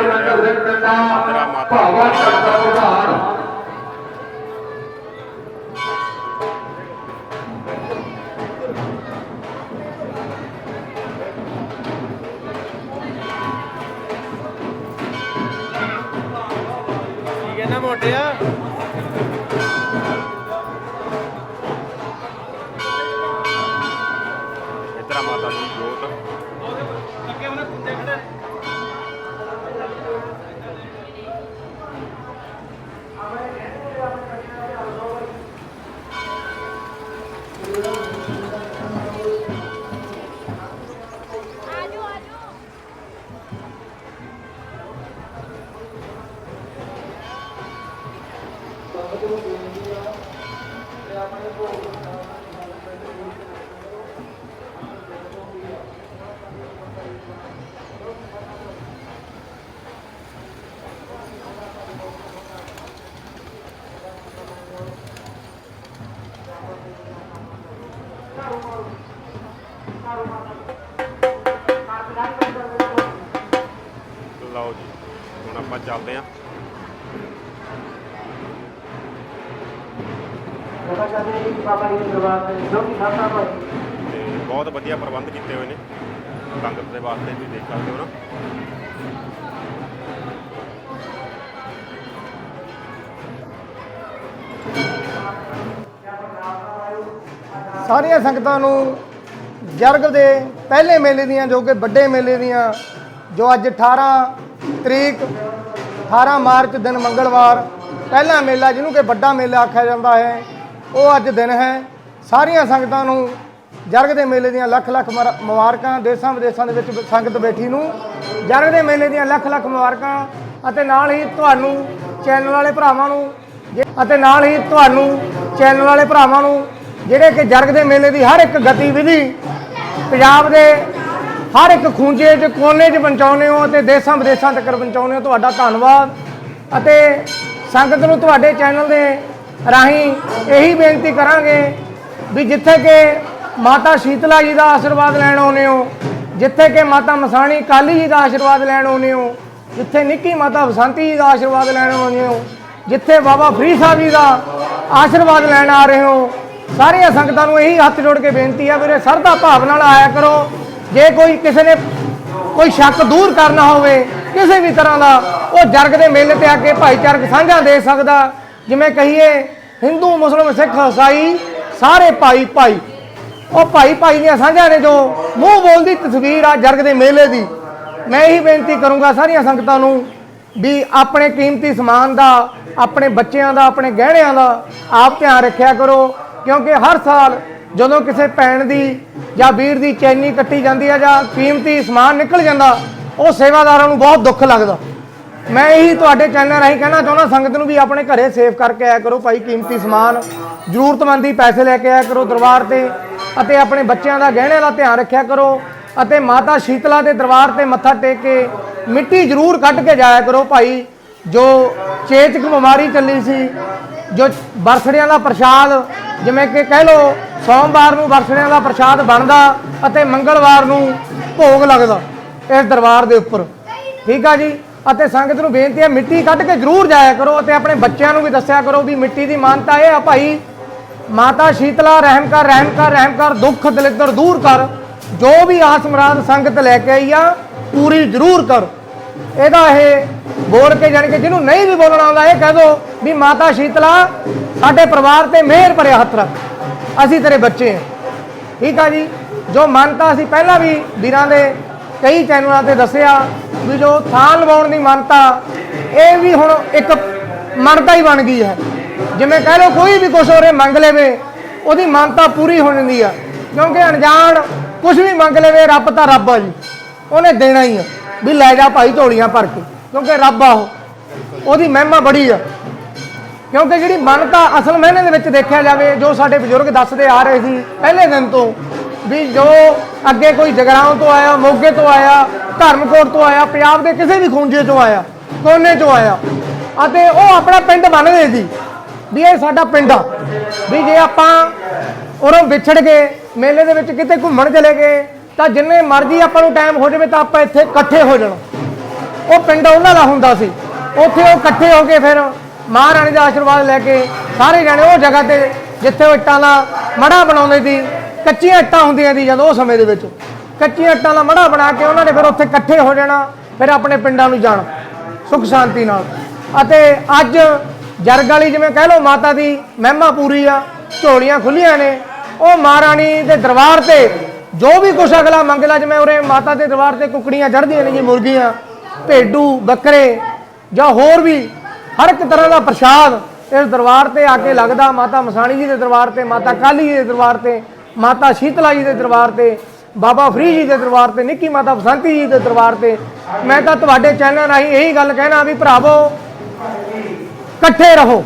ਲਓ ਜੀ ਹੁਣ ਆਪਾਂ ਚੱਲਦੇ ਆ ਤੇ ਬਹੁਤ ਵਧੀਆ ਪ੍ਰਬੰਧ ਕੀਤੇ ਹੋਏ ਨੇ। ਸੰਗਤ ਦੇ ਵਾਸਤੇ ਤੁਸੀਂ ਦੇਖ ਸਕਦੇ ਹੋ ਨਾ। ਸਾਰੀਆਂ ਸੰਗਤਾਂ ਨੂੰ ਜਰਗ ਦੇ ਪਹਿਲੇ ਮੇਲੇ ਦੀਆਂ ਜੋ ਕਿ ਵੱਡੇ ਮੇਲੇ ਦੀਆਂ ਜੋ ਅੱਜ 18 ਤਰੀਕ 18 ਮਾਰਚ ਦਿਨ ਮੰਗਲਵਾਰ ਪਹਿਲਾ ਮੇਲਾ ਜਿਹਨੂੰ ਕਿ ਵੱਡਾ ਮੇਲਾ ਆਖਿਆ ਜਾਂਦਾ ਹੈ। ਉਹ ਅੱਜ ਦਿਨ ਹੈ। ਸਾਰੀਆਂ ਸੰਗਤਾਂ ਨੂੰ ਜਰਗ ਦੇ ਮੇਲੇ ਦੀਆਂ ਲੱਖ ਲੱਖ ਮੁਬਾਰਕਾਂ ਦੇਸ਼ਾਂ ਵਿਦੇਸ਼ਾਂ ਦੇ ਵਿੱਚ ਸੰਗਤ ਬੈਠੀ ਨੂੰ ਜਰਗ ਦੇ ਮੇਲੇ ਦੀਆਂ ਲੱਖ ਲੱਖ ਮੁਬਾਰਕਾਂ ਅਤੇ ਨਾਲ ਹੀ ਤੁਹਾਨੂੰ ਚੈਨਲ ਵਾਲੇ ਭਰਾਵਾਂ ਨੂੰ ਜੇ- ਅਤੇ ਨਾਲ ਹੀ ਤੁਹਾਨੂੰ ਚੈਨਲ ਵਾਲੇ ਭਰਾਵਾਂ ਨੂੰ ਜਿਹੜੇ ਕਿ ਜਰਗ ਦੇ ਮੇਲੇ ਦੀ ਹਰ ਇੱਕ ਗਤੀਵਿਧੀ ਪੰਜਾਬ ਦੇ ਹਰ ਇੱਕ ਖੂੰਜੇ 'ਚ, ਕੋਨੇ 'ਚ ਪਹੁੰਚਾਉਂਦੇ ਹੋ ਅਤੇ ਦੇਸ਼ਾਂ ਵਿਦੇਸ਼ਾਂ ਤੱਕ ਪਹੁੰਚਾਉਂਦੇ ਹੋ, ਤੁਹਾਡਾ ਧੰਨਵਾਦ ਅਤੇ ਸੰਗਤ ਨੂੰ ਤੁਹਾਡੇ ਚੈਨਲ ਦੇ ਰਾਹੀਂ ਇਹੀ ਬੇਨਤੀ ਕਰਾਂਗੇ ਵੀ ਜਿੱਥੇ ਕਿ ਮਾਤਾ ਸ਼ੀਤਲਾ ਜੀ ਦਾ ਆਸ਼ੀਰਵਾਦ ਲੈਣ ਆਉਂਦੇ ਹੋ, ਜਿੱਥੇ ਕਿ ਮਾਤਾ ਮਸਾਣੀ ਕਾਲੀ ਜੀ ਦਾ ਆਸ਼ੀਰਵਾਦ ਲੈਣ ਆਉਂਦੇ ਹੋ, ਜਿੱਥੇ ਨਿੱਕੀ ਮਾਤਾ ਬਸੰਤੀ ਜੀ ਦਾ ਆਸ਼ੀਰਵਾਦ ਲੈਣ ਆਉਂਦੇ ਹੋ, ਜਿੱਥੇ ਬਾਬਾ ਫਰੀਦ ਸਾਹਿਬ ਜੀ ਦਾ ਆਸ਼ੀਰਵਾਦ ਲੈਣ ਆ ਰਹੇ ਹੋ, ਸਾਰੀਆਂ ਸੰਗਤਾਂ ਨੂੰ ਇਹੀ ਹੱਥ ਜੋੜ ਕੇ ਬੇਨਤੀ ਆ ਵੀਰੇ, ਸਰਦਾ ਭਾਵ ਨਾਲ ਆਇਆ ਕਰੋ, ਜੇ ਕੋਈ ਕਿਸੇ ਨੇ ਕੋਈ ਸ਼ੱਕ ਦੂਰ ਕਰਨਾ ਹੋਵੇ, ਕਿਸੇ ਵੀ ਤਰ੍ਹਾਂ ਦਾ, ਉਹ ਜਰਗ ਦੇ ਮੇਲੇ ਤੇ ਆ ਕੇ ਭਾਈਚਾਰਕ ਸਾਂਝਾ ਦੇ ਸਕਦਾ ਜਿਵੇਂ ਕਹੀਏ, ਹਿੰਦੂ ਮੁਸਲਮ ਸਿੱਖ ਇਸਾਈ ਸਾਰੇ ਭਾਈ ਭਾਈ। ਉਹ ਭਾਈ ਭਾਈ ਦੀਆਂ ਸਾਂਝਾਂ ਨੇ ਜੋ ਮੂੰਹ ਬੋਲਦੀ ਤਸਵੀਰ ਆ ਜਰਗ ਦੇ ਮੇਲੇ ਦੀ। ਮੈਂ ਇਹੀ ਬੇਨਤੀ ਕਰੂੰਗਾ ਸਾਰੀਆਂ ਸੰਗਤਾਂ ਨੂੰ ਵੀ ਆਪਣੇ ਕੀਮਤੀ ਸਮਾਨ ਦਾ, ਆਪਣੇ ਬੱਚਿਆਂ ਦਾ, ਆਪਣੇ ਗਹਿਣਿਆਂ ਦਾ ਆਪ ਧਿਆਨ ਰੱਖਿਆ ਕਰੋ, ਕਿਉਂਕਿ ਹਰ ਸਾਲ ਜਦੋਂ ਕਿਸੇ ਭੈਣ ਦੀ ਜਾਂ ਵੀਰ ਦੀ ਚੈਨੀ ਕੱਟੀ ਜਾਂਦੀ ਹੈ ਜਾਂ ਕੀਮਤੀ ਸਮਾਨ ਨਿਕਲ ਜਾਂਦਾ, ਉਹ ਸੇਵਾਦਾਰਾਂ ਨੂੰ ਬਹੁਤ ਦੁੱਖ ਲੱਗਦਾ। ਮੈਂ ਇਹੀ ਤੁਹਾਡੇ ਚੈਨਲ ਰਾਹੀਂ ਕਹਿਣਾ ਚਾਹੁੰਦਾ, ਸੰਗਤ ਨੂੰ ਵੀ ਆਪਣੇ ਘਰੇ ਸੇਵ ਕਰਕੇ ਆਇਆ ਕਰੋ ਭਾਈ, ਕੀਮਤੀ ਸਮਾਨ। ਜ਼ਰੂਰਤਮੰਦੀ ਪੈਸੇ ਲੈ ਕੇ ਆਇਆ ਕਰੋ ਦਰਬਾਰ ਤੇ, ਅਤੇ ਆਪਣੇ ਬੱਚਿਆਂ ਦਾ ਗਹਿਣਿਆਂ ਦਾ ਧਿਆਨ ਰੱਖਿਆ ਕਰੋ, ਅਤੇ ਮਾਤਾ ਸ਼ੀਤਲਾ ਦੇ ਦਰਬਾਰ ਤੇ ਮੱਥਾ ਟੇਕ ਕੇ ਮਿੱਟੀ ਜ਼ਰੂਰ ਕੱਢ ਕੇ ਜਾਇਆ ਕਰੋ ਭਾਈ, ਜੋ ਚੇਤਕ ਬਿਮਾਰੀ ਚੱਲੀ ਸੀ, ਜੋ ਬਰਸੜਿਆਂ ਦਾ ਪ੍ਰਸ਼ਾਦ, ਜਿਵੇਂ ਕਿ ਕਹਿ ਲਓ, ਸੋਮਵਾਰ ਨੂੰ ਬਰਸੜਿਆਂ ਦਾ ਪ੍ਰਸ਼ਾਦ ਬਣਦਾ ਅਤੇ ਮੰਗਲਵਾਰ ਨੂੰ ਭੋਗ ਲੱਗਦਾ ਇਸ ਦਰਬਾਰ ਦੇ ਉੱਪਰ। ਠੀਕ ਆ ਜੀ? ਅਤੇ ਸੰਗਤ ਨੂੰ ਬੇਨਤੀ ਹੈ, ਮਿੱਟੀ ਕੱਢ ਕੇ ਜ਼ਰੂਰ ਜਾਇਆ ਕਰੋ ਅਤੇ ਆਪਣੇ ਬੱਚਿਆਂ ਨੂੰ ਵੀ ਦੱਸਿਆ ਕਰੋ ਵੀ ਮਿੱਟੀ ਦੀ ਮਾਨਤਾ ਇਹ ਆ ਭਾਈ, ਮਾਤਾ ਸ਼ੀਤਲਾ, ਰਹਿਮ ਕਰ ਰਹਿਮ ਕਰ ਰਹਿਮ ਕਰ, ਦੁੱਖ ਦਲਿੱਦਰ ਦੂਰ ਕਰ, ਜੋ ਵੀ ਆਸ ਮਰਾਦ ਸੰਗਤ ਲੈ ਕੇ ਆਈ ਆ, ਪੂਰੀ ਜ਼ਰੂਰ ਕਰ। ਇਹਦਾ ਇਹ ਬੋਲ ਕੇ ਜਾਣੀ ਕਿ ਜਿਹਨੂੰ ਨਹੀਂ ਵੀ ਬੋਲਣਾ ਆਉਂਦਾ, ਇਹ ਕਹਿ ਦੋ ਵੀ ਮਾਤਾ ਸ਼ੀਤਲਾ, ਸਾਡੇ ਪਰਿਵਾਰ ਤੇ ਮਿਹਰ ਭਰਿਆ ਹੱਥ ਰੱਖ, ਅਸੀਂ ਤੇਰੇ ਬੱਚੇ ਹਾਂ। ਠੀਕ ਆ ਜੀ? ਜੋ ਮੰਨਤਾ ਅਸੀਂ ਪਹਿਲਾਂ ਵੀ ਵੀਰਾਂ ਦੇ ਕਈ ਚੈਨਲਾਂ ਤੇ ਦੱਸਿਆ ਵੀ ਜੋ ਥਾਂ ਲਵਾਉਣ ਦੀ ਮੰਨਤਾ, ਇਹ ਵੀ ਹੁਣ ਇੱਕ ਮੰਨਤਾ ਹੀ ਬਣ ਗਈ ਹੈ। ਜਿਵੇਂ ਕਹਿ ਲਓ ਕੋਈ ਵੀ ਕੁਛ ਹੋਰੇ ਮੰਗ ਲਵੇ, ਉਹਦੀ ਮੰਨਤਾ ਪੂਰੀ ਹੋ ਜਾਂਦੀ ਆ। ਕਿਉਂਕਿ ਅਣਜਾਣ ਕੁਝ ਵੀ ਮੰਗ ਲਵੇ, ਰੱਬ ਤਾਂ ਰੱਬ ਆ ਜੀ। ਉਹਨੇ ਦੇਣਾ ਹੀ ਆ ਵੀ ਲੈ ਜਾ ਭਾਈ ਝੋਲੀਆਂ ਭਰ ਕੇ, ਕਿਉਂਕਿ ਰੱਬ ਆ ਉਹ। ਉਹਦੀ ਮਹਿਮਾ ਬੜੀ ਆ। ਕਿਉਂਕਿ ਜਿਹੜੀ ਮੰਨਤਾ ਅਸਲ ਮਹਿਨੇ ਦੇ ਵਿੱਚ ਦੇਖਿਆ ਜਾਵੇ, ਜੋ ਸਾਡੇ ਬਜ਼ੁਰਗ ਦੱਸਦੇ ਆ ਰਹੇ ਸੀ ਪਹਿਲੇ ਦਿਨ ਤੋਂ, ਵੀ ਜੋ ਅੱਗੇ ਕੋਈ ਜਗਰਾਉਂ ਤੋਂ ਆਇਆ, ਮੋਗੇ ਤੋਂ ਆਇਆ, ਧਰਮਕੋਟ ਤੋਂ ਆਇਆ, ਪੰਜਾਬ ਦੇ ਕਿਸੇ ਵੀ ਖੂੰਜੇ ਤੋਂ ਆਇਆ, ਕੋਨੇ ਤੋਂ ਆਇਆ। ਅਤੇ ਉਹ ਆਪਣਾ ਪਿੰਡ ਮੰਨਦੇ ਸੀ। ਵੀ ਇਹ ਸਾਡਾ ਪਿੰਡ ਆ। ਵੀ ਜੇ ਆਪਾਂ ਉਰੋਂ ਵਿਛੜ ਗਏ, ਮੇਲੇ ਦੇ ਵਿੱਚ ਕਿਤੇ ਘੁੰਮਣ ਚਲੇ ਗਏ, ਤਾਂ ਜਿੰਨੇ ਮਰਜ਼ੀ ਆਪਾਂ ਨੂੰ ਟਾਈਮ ਹੋ ਜਾਵੇ, ਤਾਂ ਆਪਾਂ ਇੱਥੇ ਇਕੱਠੇ ਹੋ ਜਾਣਾ। ਉਹ ਪਿੰਡ ਉਹਨਾਂ ਦਾ ਹੁੰਦਾ ਸੀ। ਉੱਥੇ ਉਹ ਇਕੱਠੇ ਹੋ ਕੇ ਫਿਰ ਮਹਾਰਾਣੀ ਦਾ ਆਸ਼ੀਰਵਾਦ ਲੈ ਕੇ ਸਾਰੇ ਜਾਣੇ ਉਹ ਜਗ੍ਹਾ ਤੇ ਜਿੱਥੇ ਉਹ ਇੱਟਾਂ ਦਾ ਮੜਾ ਬਣਾਉਂਦੇ ਸੀ ਕੱਚੀਆਂ ਇੱਟਾਂ ਹੁੰਦੀਆਂ ਸੀ ਜਦੋਂ ਉਹ ਸਮੇਂ ਦੇ ਵਿੱਚ। ਕੱਚੀਆਂ ਇੱਟਾਂ ਦਾ ਮੜਾ ਬਣਾ ਕੇ ਉਹਨਾਂ ਨੇ ਫਿਰ ਉੱਥੇ ਇਕੱਠੇ ਹੋ ਜਾਣਾ, ਫਿਰ ਆਪਣੇ ਪਿੰਡਾਂ ਨੂੰ ਜਾਣਾ, ਸੁਖ ਸ਼ਾਂਤੀ ਨਾਲ। ਅਤੇ ਅੱਜ ਜਰਗ ਵਾਲੀ ਜਿਵੇਂ ਕਹਿ ਲਓ ਮਾਤਾ ਦੀ ਮਹਿਮਾ ਪੂਰੀ ਆ, ਝੋਲੀਆਂ ਖੁੱਲੀਆਂ ਨੇ, ਉਹ ਮਹਾਰਾਣੀ ਦੇ ਦਰਬਾਰ ਤੇ ਜੋ ਵੀ ਕੁਛ ਅਗਲਾ ਮੰਗਲਾ ਜਿਵੇਂ ਉਰੇ ਮਾਤਾ ਦੇ ਦਰਬਾਰ ਤੇ ਕੁਕੜੀਆਂ ਚੜ੍ਹਦੀਆਂ ਨੇ ਜੀ, ਮੁਰਗੀਆਂ, ਭੇਡੂ, ਬੱਕਰੇ ਜਾਂ ਹੋਰ ਵੀ, ਹਰ ਇੱਕ ਤਰ੍ਹਾਂ ਦਾ ਪ੍ਰਸ਼ਾਦ ਇਸ ਦਰਬਾਰ ਤੇ ਆ ਕੇ ਲੱਗਦਾ। ਮਾਤਾ ਮਸਾਣੀ ਜੀ ਦੇ ਦਰਬਾਰ ਤੇ, ਮਾਤਾ ਕਾਲੀ ਜੀ ਦੇ ਦਰਬਾਰ ਤੇ ਮਾਤਾ ਸ਼ੀਤਲਾ ਜੀ ਦੇ ਦਰਬਾਰ ਤੇ, ਬਾਬਾ ਫਰੀ ਜੀ ਦੇ ਦਰਬਾਰ ਤੇ, ਨਿੱਕੀ ਮਾਤਾ ਬਸੰਤੀ ਜੀ ਦੇ ਦਰਬਾਰ ਤੇ। ਮੈਂ ਤਾਂ ਤੁਹਾਡੇ ਚੈਨਲ ਰਾਹੀਂ ਇਹੀ ਗੱਲ ਕਹਿਣਾ ਵੀ ਭਰਾਵੋ, ਇਕੱਠੇ ਰਹੋ।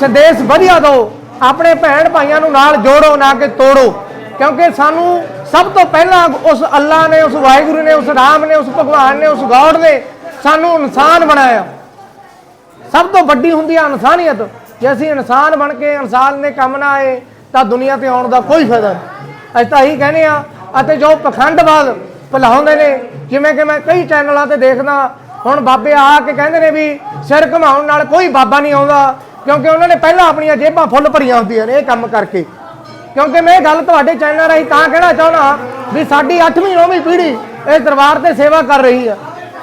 ਸੰਦੇਸ਼ ਵਧੀਆ ਦਿਓ। ਆਪਣੇ ਭੈਣ ਭਾਈਆਂ ਨੂੰ ਨਾਲ ਜੋੜੋ, ਨਾ ਕਿ ਤੋੜੋ। ਕਿਉਂਕਿ ਸਾਨੂੰ ਸਭ ਤੋਂ ਪਹਿਲਾਂ ਉਸ ਅੱਲਾ ਨੇ, ਉਸ ਵਾਹਿਗੁਰੂ ਨੇ, ਉਸ ਰਾਮ ਨੇ, ਉਸ ਭਗਵਾਨ ਨੇ, ਉਸ ਗੋਡ ਨੇ ਸਾਨੂੰ ਇਨਸਾਨ ਬਣਾਇਆ। ਸਭ ਤੋਂ ਵੱਡੀ ਹੁੰਦੀ ਹੈ ਇਨਸਾਨੀਅਤ। ਜੇ ਅਸੀਂ ਇਨਸਾਨ ਬਣ ਕੇ ਇਨਸਾਨ ਨੇ ਕੰਮ ਨਾ ਆਏ ਤਾਂ ਦੁਨੀਆ ਤੇ ਆਉਣ ਦਾ ਕੋਈ ਫਾਇਦਾ ਨਹੀਂ। ਅਸੀਂ ਤਾਂ ਇਹੀ ਕਹਿੰਦੇ ਆ ਅਤੇ ਜੋ ਪਖੰਡਵਾਦ ਫੈਲਾਉਂਦੇ ਨੇ, ਜਿਵੇਂ ਕਿ ਮੈਂ ਕਈ ਚੈਨਲਾਂ ਤੇ ਦੇਖਦਾ, ਹੁਣ ਬਾਬੇ ਆ ਕੇ ਕਹਿੰਦੇ ਨੇ ਵੀ ਸਿਰ ਘਮਾਉਣ ਨਾਲ ਕੋਈ ਬਾਬਾ ਨਹੀਂ ਆਉਂਦਾ, ਕਿਉਂਕਿ ਉਹਨਾਂ ਨੇ ਪਹਿਲਾਂ ਆਪਣੀਆਂ ਜੇਬਾਂ ਫੁੱਲ ਭਰੀਆਂ ਹੁੰਦੀਆਂ ਨੇ ਇਹ ਕੰਮ ਕਰਕੇ। ਕਿਉਂਕਿ ਮੈਂ ਇਹ ਗੱਲ ਤੁਹਾਡੇ ਚੈਨਲ ਰਾਹੀਂ ਤਾਂ ਕਹਿਣਾ ਚਾਹੁੰਦਾ ਵੀ ਸਾਡੀ 8ਵੀਂ 9ਵੀਂ ਪੀੜ੍ਹੀ ਇਸ ਦਰਬਾਰ ਤੇ ਸੇਵਾ ਕਰ ਰਹੀ ਆ।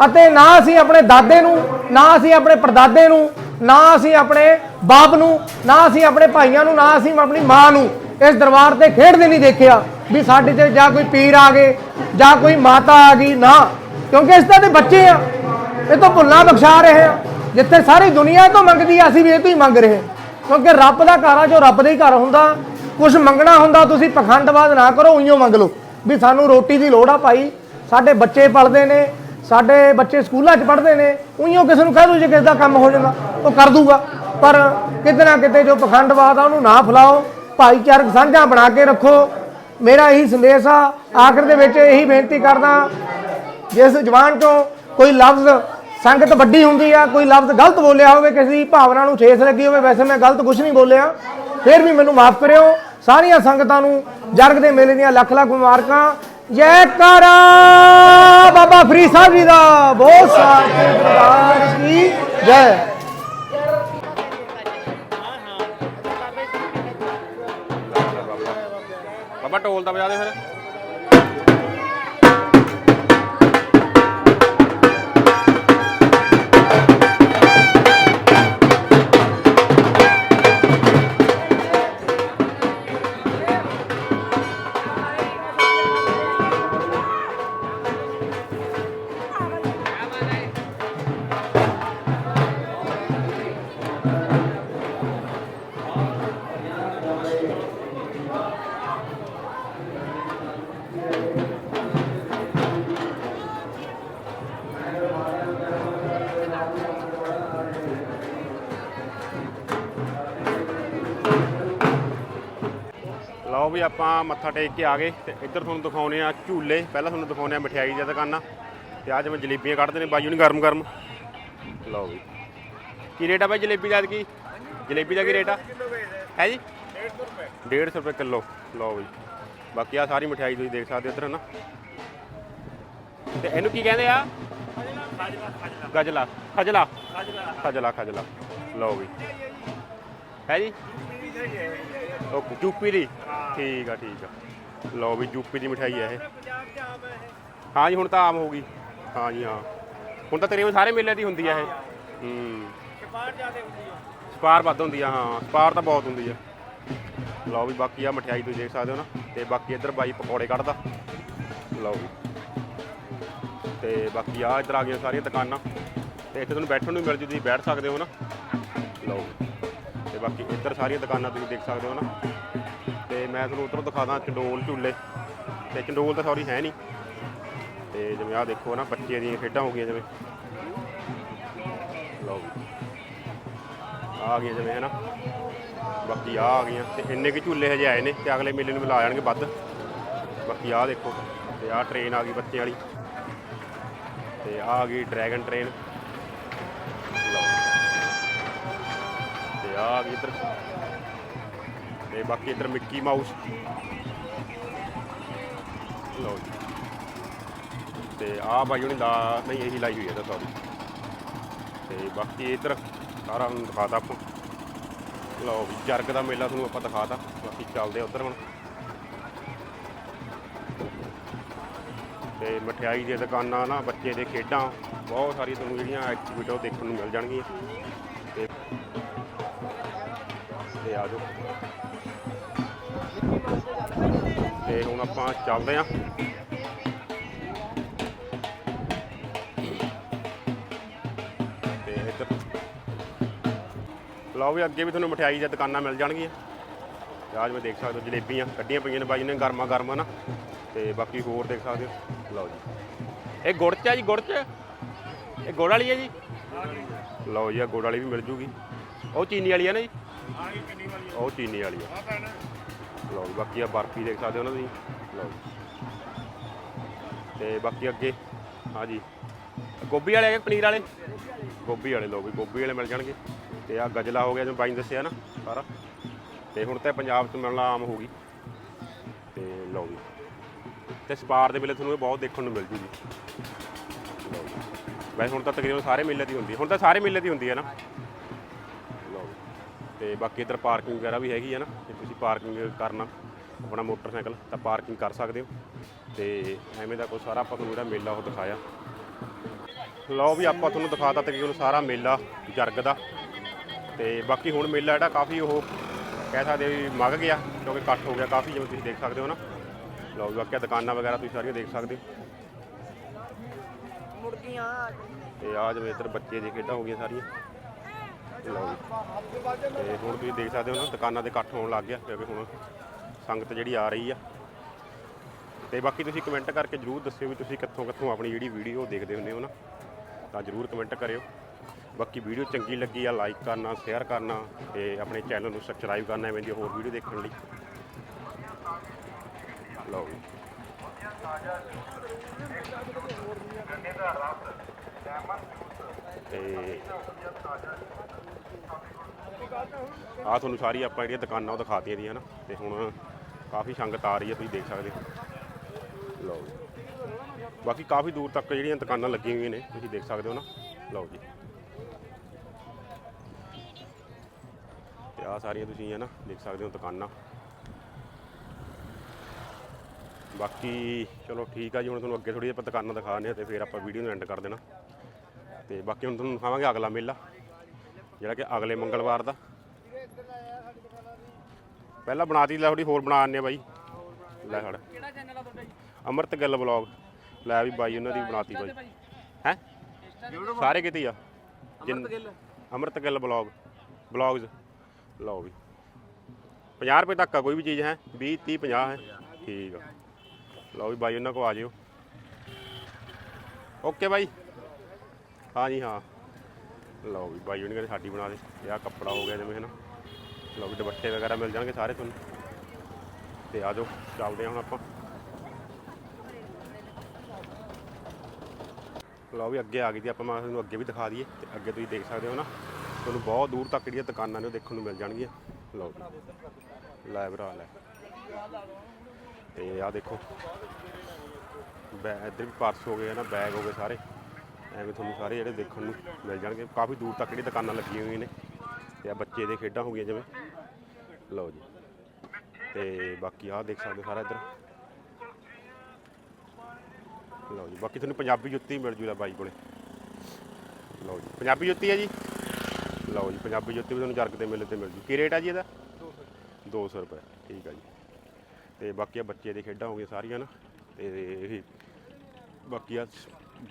ਅਤੇ ਨਾ ਅਸੀਂ ਆਪਣੇ ਦਾਦੇ ਨੂੰ, ਨਾ ਅਸੀਂ ਆਪਣੇ ਪਰਦਾਦੇ ਨੂੰ ਨਾ ਅਸੀਂ ਆਪਣੇ ਬਾਪ ਨੂੰ, ਨਾ ਅਸੀਂ ਆਪਣੇ ਭਾਈਆਂ ਨੂੰ, ਨਾ ਅਸੀਂ ਆਪਣੀ ਮਾਂ ਨੂੰ ਇਸ ਦਰਬਾਰ ਤੇ ਖੇਡਦੇ ਨਹੀਂ ਦੇਖਿਆ ਵੀ ਸਾਡੇ ਤੇ ਜਾਂ ਕੋਈ ਪੀਰ ਆ ਗਏ, ਜਾਂ ਕੋਈ ਮਾਤਾ ਆ ਗਈ, ਨਾ। ਕਿਉਂਕਿ ਇਸ ਤਰ੍ਹਾਂ ਦੇ ਬੱਚੇ ਆ। ਇਹ ਤੋਂ ਭੁੱਲਾਂ ਬਖਸ਼ਾ ਰਹੇ ਆ। ਜਿੱਥੇ ਸਾਰੀ ਦੁਨੀਆ ਤੋਂ ਮੰਗਦੀ ਆ, ਅਸੀਂ ਵੀ ਇਹ ਤੋਂ ਹੀ ਮੰਗ ਰਹੇ ਹਾਂ। ਕਿਉਂਕਿ ਰੱਬ ਦਾ ਘਰ ਆ, ਜੋ ਰੱਬ ਦਾ ਹੀ ਘਰ ਹੁੰਦਾ। ਕੁਝ ਮੰਗਣਾ ਹੁੰਦਾ, ਤੁਸੀਂ ਪਖੰਡਵਾਦ ਨਾ ਕਰੋ ਉਈਓ ਮੰਗ ਲਓ। ਵੀ ਸਾਨੂੰ ਰੋਟੀ ਦੀ ਲੋੜ ਆ ਭਾਈ, ਸਾਡੇ ਬੱਚੇ ਪਲਦੇ ਨੇ ਸਾਡੇ ਬੱਚੇ ਸਕੂਲਾਂ 'ਚ ਪੜ੍ਹਦੇ ਨੇ, ਉਹੀਓ ਕਿਸੇ ਨੂੰ ਕਹਿ ਦੋ ਜੇ ਕਿਸੇ ਦਾ ਕੰਮ ਹੋ ਜਾਂਦਾ, ਉਹ ਕਰ ਦੂਗਾ ਪਰ ਕਿਤੇ ਨਾ ਕਿਤੇ ਜੋ ਪਖੰਡਵਾਦ ਆ, ਉਹਨੂੰ ਨਾ ਫੈਲਾਓ, ਭਾਈਚਾਰਕ ਸਾਂਝਾ ਬਣਾ ਕੇ ਰੱਖੋ। ਮੇਰਾ ਇਹੀ ਸੰਦੇਸ਼ ਆ, ਆਖਰ ਦੇ ਵਿੱਚ ਇਹੀ ਬੇਨਤੀ ਕਰਦਾ, ਜਿਸ ਜਵਾਨ ਚੋਂ ਕੋਈ ਲਫ਼ਜ਼, ਸੰਗਤ ਵੱਡੀ ਹੁੰਦੀ ਆ, ਕੋਈ ਲਫ਼ਜ਼ ਗਲਤ ਬੋਲਿਆ ਹੋਵੇ, ਕਿਸੇ ਦੀ ਭਾਵਨਾ ਨੂੰ ਠੇਸ ਲੱਗੀ ਹੋਵੇ, ਵੈਸੇ ਮੈਂ ਗਲਤ ਕੁਝ ਨਹੀਂ ਬੋਲਿਆ। ਫਿਰ ਵੀ ਮੈਨੂੰ ਮਾਫ ਕਰਿਓ, ਸਾਰੀਆਂ ਸੰਗਤਾਂ ਨੂੰ ਜਰਗ ਦੇ ਮੇਲੇ ਦੀਆਂ ਲੱਖ ਲੱਖ ਮੁਬਾਰਕਾਂ ਜੈਕਾਰਾ ਬਾਬਾ ਫਰੀਦ ਸਾਹਿਬ ਜੀ ਦਾ। ਬਹੁਤ ਸਾਚੇ ਦਰਬਾਰ ਕੀ ਜੈ। ਬਾਬਾ ਢੋਲ ਦਾ ਵਜਾ ਦੇ ਫਿਰ। ਮੱਥਾ ਟੇਕ ਕੇ ਆ ਗਏ ਤੇ ਇੱਧਰ ਤੁਹਾਨੂੰ ਦਿਖਾਉਨੇ ਆ ਝੂਲੇ। ਪਹਿਲਾਂ ਤੁਹਾਨੂੰ ਦਿਖਾਉਨੇ ਆ ਮਠਿਆਈ ਦੀਆਂ ਦੁਕਾਨਾਂ। ਤੇ ਆ ਜਿਵੇਂ ਜਲੇਬੀਆਂ ਕੱਢਦੇ ਨੇ, ਬਾਜ਼ੂ ਨੂੰ ਗਰਮ ਗਰਮ। ਲਓ ਵੀ। ਕੀ ਰੇਟ ਆ ਬਾਈ ਜਲੇਬੀ ਦਾ ਕੀ? ਜਲੇਬੀ ਦਾ ਕੀ ਰੇਟ ਆ? ਹੈ ਜੀ? 150 ਰੁਪਏ ਕਿਲੋ। ਲਓ ਵੀ। ਬਾਕੀ ਆ ਸਾਰੀ ਮਠਿਆਈ ਤੁਸੀਂ ਦੇਖ ਸਕਦੇ ਹੋ ਇੱਧਰ ਨਾ ਤੇ ਇਹਨੂੰ ਕੀ ਕਹਿੰਦੇ ਆ? ਗਜਲਾ ਖਜਲਾ। ਖਜਲਾ ਖਜਲਾ। ਲਓ ਵੀ। ਹੈ ਜੀ? ਓਕੇ, ਯੂਪੀ ਦੀ? ਠੀਕ ਆ ਠੀਕ ਆ। ਲਓ ਵੀ ਯੂਪੀ ਦੀ ਮਠਿਆਈ ਆ ਇਹ। ਹਾਂ ਜੀ, ਹੁਣ ਤਾਂ ਆਮ ਹੋ ਗਈ। ਹਾਂ ਜੀ, ਹਾਂ। ਹੁਣ ਤਾਂ ਤਕਰੀਬਨ ਸਾਰੇ ਮੇਲੇ ਦੀ ਹੁੰਦੀ ਆ ਇਹ। ਹੂੰ। ਸਪਾਰ ਵੱਧ ਹੁੰਦੀ ਆ, ਹਾਂ। ਸਪਾਰ ਤਾਂ ਬਹੁਤ ਹੁੰਦੀ ਆ। ਲਓ ਵੀ ਬਾਕੀ ਆ ਮਠਿਆਈ ਤੁਸੀਂ ਦੇਖ ਸਕਦੇ ਹੋ ਨਾ। ਤੇ ਬਾਕੀ ਇੱਧਰ ਬਾਈ ਪਕੌੜੇ ਕੱਢਦਾ। ਲਓ ਵੀ। ਤੇ ਬਾਕੀ ਆ ਇੱਧਰ ਆ ਗਈਆਂ ਸਾਰੀਆਂ ਦੁਕਾਨਾਂ। ਤੇ ਇੱਥੇ ਤੁਹਾਨੂੰ ਬੈਠਣ ਨੂੰ ਮਿਲ ਜੂ ਤੁਸੀਂ ਬੈਠ ਸਕਦੇ ਹੋ ਨਾ। ਲਓ ਤੇ ਬਾਕੀ ਇੱਧਰ ਸਾਰੀਆਂ ਦੁਕਾਨਾਂ ਤੁਸੀਂ ਦੇਖ ਸਕਦੇ ਹੋ ਨਾ। ਤੇ ਮੈਂ ਤੁਹਾਨੂੰ ਉੱਧਰੋਂ ਦਿਖਾਦਾ ਚੰਡੋਲ ਝੂਲੇ। ਤੇ ਚੰਡੋਲ ਤਾਂ ਸੌਰੀ ਹੈ ਨਹੀਂ। ਤੇ ਜਿਵੇਂ ਆ ਦੇਖੋ ਨਾ ਬੱਚੇ ਦੀਆਂ ਖੇਡਾਂ ਹੋ ਗਈਆਂ ਜਿਵੇਂ। ਲਓ ਵੀ ਆ ਗਈਆਂ ਜਿਵੇਂ ਹੈ ਨਾ। ਬਾਕੀ ਆ ਆ ਗਈਆਂ। ਤੇ ਇੰਨੇ ਕਿ ਝੂਲੇ ਹਜੇ ਆਏ ਨੇ ਤੇ ਅਗਲੇ ਮੇਲੇ ਨੂੰ ਵੀ ਲਾ ਜਾਣਗੇ ਵੱਧ। ਬਾਕੀ ਆ ਦੇਖੋ। ਤੇ ਆ ਟ੍ਰੇਨ ਆ ਗਈ ਬੱਚਿਆਂ ਵਾਲੀ। ਤੇ ਆ ਆ ਗਈ ਡਰੈਗਨ ਟ੍ਰੇਨ ਆ ਆ ਗਈ ਇੱਧਰ। ਤੇ ਬਾਕੀ ਇੱਧਰ ਮਿੱਕੀ ਮਾਊਸ। ਲਓ ਜੀ। ਤੇ ਆ ਬਾਈ ਹੁਣੀ ਦਾ ਨਹੀਂ, ਇਹੀ ਲਾਈ ਹੋਈ ਹੈ ਤਾਂ ਸੌਰੀ ਤੇ ਬਾਕੀ ਇੱਧਰ ਸਾਰਾ ਹੁਣ ਦਿਖਾਤਾ ਆਪਾਂ। ਲਓ ਵੀ, ਜਰਗ ਦਾ ਮੇਲਾ ਤੁਹਾਨੂੰ ਆਪਾਂ ਦਿਖਾਤਾ। ਬਾਕੀ ਚੱਲਦੇ ਉੱਧਰ ਹੁਣ। ਤੇ ਮਠਿਆਈ ਦੀਆਂ ਦੁਕਾਨਾਂ ਨਾ, ਬੱਚੇ ਦੇ ਖੇਡਾਂ, ਬਹੁਤ ਸਾਰੀਆਂ ਤੁਹਾਨੂੰ ਜਿਹੜੀਆਂ ਐਕਟੀਵਿਟੀ ਦੇਖਣ ਨੂੰ ਮਿਲ ਜਾਣਗੀਆਂ। ਆ ਜਾਓ। ਤੇ ਹੁਣ ਆਪਾਂ ਚੱਲਦੇ ਆਂ ਤੇ ਇੱਧਰ ਲਓ ਵੀ, ਅੱਗੇ ਵੀ ਤੁਹਾਨੂੰ ਮਠਿਆਈ ਜਾਂ ਦੁਕਾਨਾਂ ਮਿਲ ਜਾਣਗੀਆਂ। ਤੇ ਆਹ ਦੇਖ ਸਕਦੇ ਹੋ ਜਲੇਬੀਆਂ ਕੱਢੀਆਂ ਪਈਆਂ ਨੇ ਬਾਈ ਨੇ, ਗਰਮਾ ਗਰਮ ਨਾ ਤੇ ਬਾਕੀ ਹੋਰ ਦੇਖ ਸਕਦੇ ਹੋ। ਲਓ ਜੀ। ਇਹ ਗੁੜ ਚ ਆ ਜੀ, ਗੁੜ ਚ? ਇਹ ਗੁੜ ਵਾਲੀ ਹੈ ਜੀ? ਲਓ ਜੀ ਆ ਗੁੜ ਵਾਲੀ ਵੀ ਮਿਲ ਜੂਗੀ। ਉਹ ਚੀਨੀ ਵਾਲੀ ਹੈ ਨਾ ਜੀ? ਉਹ ਚੀਨੀ ਵਾਲੀ ਆ। ਲਓ ਜੀ, ਬਾਕੀ ਆ ਬਰਫੀ ਦੇਖ ਸਕਦੇ ਹੋ ਨਾ ਤੁਸੀਂ? ਲਓ ਜੀ। ਤੇ ਬਾਕੀ ਅੱਗੇ ਹਾਂ ਜੀ। ਗੋਭੀ ਵਾਲੇ ਹੈਗੇ ਪਨੀਰ ਵਾਲੇ? ਗੋਭੀ ਵਾਲੇ ਲਓ ਵੀ ਗੋਭੀ ਵਾਲੇ ਮਿਲ ਜਾਣਗੇ। ਤੇ ਆ ਗਜਲਾ ਹੋ ਗਿਆ ਜਿਵੇਂ ਬਾਈ ਨੇ ਦੱਸਿਆ ਨਾ ਸਾਰਾ। ਤੇ ਹੁਣ ਤਾਂ ਪੰਜਾਬ 'ਚ ਮਿਲਣਾ ਆਮ ਹੋ ਗਈ। ਤੇ ਲਓ ਜੀ। ਤੇ ਸਪਾਰ ਦੇ ਮੇਲੇ ਤੁਹਾਨੂੰ ਇਹ ਬਹੁਤ ਦੇਖਣ ਨੂੰ ਮਿਲ ਜੂਗੀ। ਲਓ ਜੀ। ਵੈਸੇ ਹੁਣ ਤਾਂ ਤਕਰੀਬਨ ਸਾਰੇ ਮੇਲੇ ਦੀ ਹੁੰਦੀ ਹੁਣ ਤਾਂ ਸਾਰੇ ਮੇਲੇ ਦੀ ਹੁੰਦੀ ਹੈ ਨਾ। ਤੇ ਬਾਕੀ ਇੱਧਰ ਪਾਰਕਿੰਗ ਵਗੈਰਾ ਵੀ ਹੈਗੀ ਹੈ ਨਾ ਜੇ ਤੁਸੀਂ ਪਾਰਕਿੰਗ ਕਰਨਾ ਆਪਣਾ ਮੋਟਰਸਾਈਕਲ ਤਾਂ ਪਾਰਕਿੰਗ ਕਰ ਸਕਦੇ ਹੋ। ਤੇ ਐਵੇਂ ਦਾ ਕੋਈ ਸਾਰਾ ਆਪਾਂ ਤੁਹਾਨੂੰ ਜਿਹੜਾ ਮੇਲਾ ਉਹ ਦਿਖਾਇਆ। ਲਓ ਵੀ ਆਪਾਂ ਤੁਹਾਨੂੰ ਦਿਖਾਤਾ ਤਕਰੀਬਨ ਸਾਰਾ ਮੇਲਾ ਜਰਗ ਦਾ। ਤੇ ਬਾਕੀ ਹੁਣ ਮੇਲਾ ਜਿਹੜਾ ਕਾਫੀ ਉਹ ਕਹਿ ਸਕਦੇ ਵੀ ਮੱਗ ਗਿਆ ਕਿਉਂਕਿ ਇਕੱਠ ਹੋ ਗਿਆ ਕਾਫੀ ਜਿਵੇਂ ਤੁਸੀਂ ਦੇਖ ਸਕਦੇ ਹੋ ਨਾ। ਲਓ ਵੀ ਬਾਕੀ ਦੁਕਾਨਾਂ ਵਗੈਰਾ ਤੁਸੀਂ ਸਾਰੀਆਂ ਦੇਖ ਸਕਦੇ ਹੋ। ਤੇ ਆ ਜਿਵੇਂ ਇੱਧਰ ਬੱਚੇ ਦੀ ਖੇਡਾਂ ਹੋ ਗਈਆਂ ਸਾਰੀਆਂ। ਲਓ ਜੀ ਤੇ ਹੁਣ ਤੁਸੀਂ ਦੇਖ ਸਕਦੇ ਹੋ ਨਾ, ਦੁਕਾਨਾਂ ਦੇ ਇਕੱਠ ਹੋਣ ਲੱਗ ਗਿਆ, ਕਿਉਂਕਿ ਹੁਣ ਸੰਗਤ ਜਿਹੜੀ ਆ ਰਹੀ ਆ। ਤੇ ਬਾਕੀ ਤੁਸੀਂ ਕਮੈਂਟ ਕਰਕੇ ਜਰੂਰ ਦੱਸਿਓ ਵੀ ਤੁਸੀਂ ਕਿੱਥੋਂ ਕਿੱਥੋਂ ਆਪਣੀ ਜਿਹੜੀ ਵੀਡੀਓ ਦੇਖਦੇ ਹੁੰਦੇ ਹੋ ਨਾ, ਤਾਂ ਜਰੂਰ ਕਮੈਂਟ ਕਰਿਓ। ਬਾਕੀ ਵੀਡੀਓ ਚੰਗੀ ਲੱਗੀ ਆ ਲਾਈਕ ਕਰਨਾ ਸ਼ੇਅਰ ਕਰਨਾ, ਤੇ ਆਪਣੇ ਚੈਨਲ ਨੂੰ ਸਬਸਕ੍ਰਾਈਬ ਕਰਨਾ, ਐਵੇਂ ਦੀ ਹੋਰ ਵੀਡੀਓ ਦੇਖਣ ਲਈ। ਲਓ ਜੀ। ਤੇ ਆ ਤੁਹਾਨੂੰ ਸਾਰੀ ਆਪਾਂ ਜਿਹੜੀਆਂ ਦੁਕਾਨਾਂ ਉਹ ਦਿਖਾਤੀਆਂ ਦੀਆਂ ਨਾ, ਤੇ ਹੁਣ ਕਾਫੀ ਸੰਗਤ ਆ ਰਹੀ ਹੈ, ਤੁਸੀਂ ਦੇਖ ਸਕਦੇ ਹੋ। ਲਓ ਜੀ। ਬਾਕੀ ਕਾਫੀ ਦੂਰ ਤੱਕ ਜਿਹੜੀਆਂ ਦੁਕਾਨਾਂ ਲੱਗੀਆਂ ਹੋਈਆਂ ਨੇ, ਤੁਸੀਂ ਦੇਖ ਸਕਦੇ ਹੋ ਨਾ। ਲਓ ਜੀ। ਤੇ ਆ ਸਾਰੀਆਂ ਤੁਸੀਂ ਹੈ ਨਾ, ਦੇਖ ਸਕਦੇ ਹੋ ਦੁਕਾਨਾਂ। ਬਾਕੀ ਚਲੋ ਠੀਕ ਆ ਜੀ, ਹੁਣ ਤੁਹਾਨੂੰ ਅੱਗੇ ਥੋੜੀ ਜਿਹੀ ਆਪਾਂ ਦੁਕਾਨਾਂ ਦਿਖਾਉਂਦੇ ਆ ਤੇ ਫਿਰ ਆਪਾਂ ਵੀਡੀਓ ਨੂੰ ਐਂਡ ਕਰ ਦੇਣਾ। ਤੇ ਬਾਕੀ ਹੁਣ ਤੁਹਾਨੂੰ ਦਿਖਾਵਾਂਗੇ ਅਗਲਾ ਮੇਲਾ। ਜਿਹੜਾ ਕਿ ਅਗਲੇ ਮੰਗਲਵਾਰ ਦਾ। ਪਹਿਲਾਂ ਬਣਾਤੀ ਲੈ ਥੋੜੀ ਹੋਰ ਬਣਾ ਆਨੇ ਬਾਈ। ਲੈ ਫੜ ਕਿਹੜਾ ਚੈਨਲ ਆ ਤੁਹਾਡਾ ਜੀ? ਅਮਰਤ ਗਿੱਲ ਵਲੌਗ। ਲੈ ਵੀ ਬਾਈ ਉਹਨਾਂ ਦੀ ਬਣਾਤੀ ਬਾਈ। ਹੈ? ਸਾਰੇ ਕਿਤੇ ਆ। ਅਮਰਤ ਗਿੱਲ। ਅਮਰਤ ਗਿੱਲ ਵਲੌਗ। ਵਲੌਗਸ। ਲਓ ਵੀ। 50 ਰੁਪਏ ਤੱਕ ਆ ਕੋਈ ਵੀ ਚੀਜ਼ ਹੈ। 20 30 50 ਹੈ। ਠੀਕ ਆ। ਲਓ ਵੀ ਬਾਈ ਉਹਨਾਂ ਕੋ ਆ ਜਿਓ। Okay bye. ਹਾਂ ਜੀ ਹਾਂ। ਲਓ ਵੀ ਬਾਈ ਉਹਨਾਂ ਕਹਿੰਦੇ ਸਾਡੀ ਬਣਾ ਦੇ, ਇਹ ਆਹ ਕੱਪੜਾ ਹੋ ਗਿਆ ਜਿਵੇਂ ਹੈ ਨਾ ਲਓ ਵੀ ਦੁਪੱਟੇ ਵਗੈਰਾ ਮਿਲ ਜਾਣਗੇ ਸਾਰੇ ਤੁਹਾਨੂੰ। ਤੇ ਆ ਜਾਓ, ਚੱਲਦੇ ਹਾਂ ਹੁਣ ਆਪਾਂ। ਲਓ ਵੀ ਅੱਗੇ ਆ ਗਈ ਜੀ ਆਪਾਂ ਮੈਂ ਤੁਹਾਨੂੰ ਅੱਗੇ ਵੀ ਦਿਖਾ ਦਈਏ, ਤੇ ਅੱਗੇ ਤੁਸੀਂ ਦੇਖ ਸਕਦੇ ਹੋ ਨਾ। ਤੁਹਾਨੂੰ ਬਹੁਤ ਦੂਰ ਤੱਕ ਜਿਹੜੀਆਂ ਦੁਕਾਨਾਂ ਨੇ ਉਹ ਦੇਖਣ ਨੂੰ ਮਿਲ ਜਾਣਗੀਆਂ। ਲਓ ਜੀ ਲੈ ਭਰਾ ਲੈ। ਤੇ ਆ ਦੇਖੋ। ਬੈ ਇੱਧਰ ਵੀ ਪਰਸ ਹੋ ਗਏ ਨਾ ਬੈਗ ਹੋ ਗਏ ਸਾਰੇ। ਐਵੇਂ ਤੁਹਾਨੂੰ ਸਾਰੇ ਜਿਹੜੇ ਦੇਖਣ ਨੂੰ ਮਿਲ ਜਾਣਗੇ। ਕਾਫੀ ਦੂਰ ਤੱਕ ਜਿਹੜੀ ਦੁਕਾਨਾਂ ਲੱਗੀਆਂ ਹੋਈਆਂ ਨੇ ਤੇ ਆ ਬੱਚੇ ਦੇ ਖੇਡਾਂ ਹੋ ਗਈਆਂ ਜਿਵੇਂ। ਲਓ ਜੀ। ਤੇ ਬਾਕੀ ਆਹ ਦੇਖ ਸਕਦੇ ਹੋ ਸਾਰਾ ਇੱਧਰ। ਲਓ ਜੀ, ਬਾਕੀ ਤੁਹਾਨੂੰ ਪੰਜਾਬੀ ਜੁੱਤੀ ਮਿਲ ਜੂਗਾ ਬਾਈ ਕੋਲੇ। ਲਓ ਜੀ, ਪੰਜਾਬੀ ਜੁੱਤੀ ਹੈ ਜੀ। ਲਓ ਜੀ, ਪੰਜਾਬੀ ਜੁੱਤੀ ਵੀ ਤੁਹਾਨੂੰ ਜਰਗ ਦੇ ਮੇਲੇ ਤੇ ਮਿਲ ਜੂ। ਕੀ ਰੇਟ ਆ ਜੀ ਇਹਦਾ? 200 ਰੁਪਏ। ਠੀਕ ਆ ਜੀ। ਤੇ ਬਾਕੀ ਆ ਬੱਚੇ ਦੇ ਖੇਡਾਂ ਹੋ ਗਈਆਂ ਸਾਰੀਆਂ ਨਾ। ਤੇ ਇਹ ਬਾਕੀ ਆ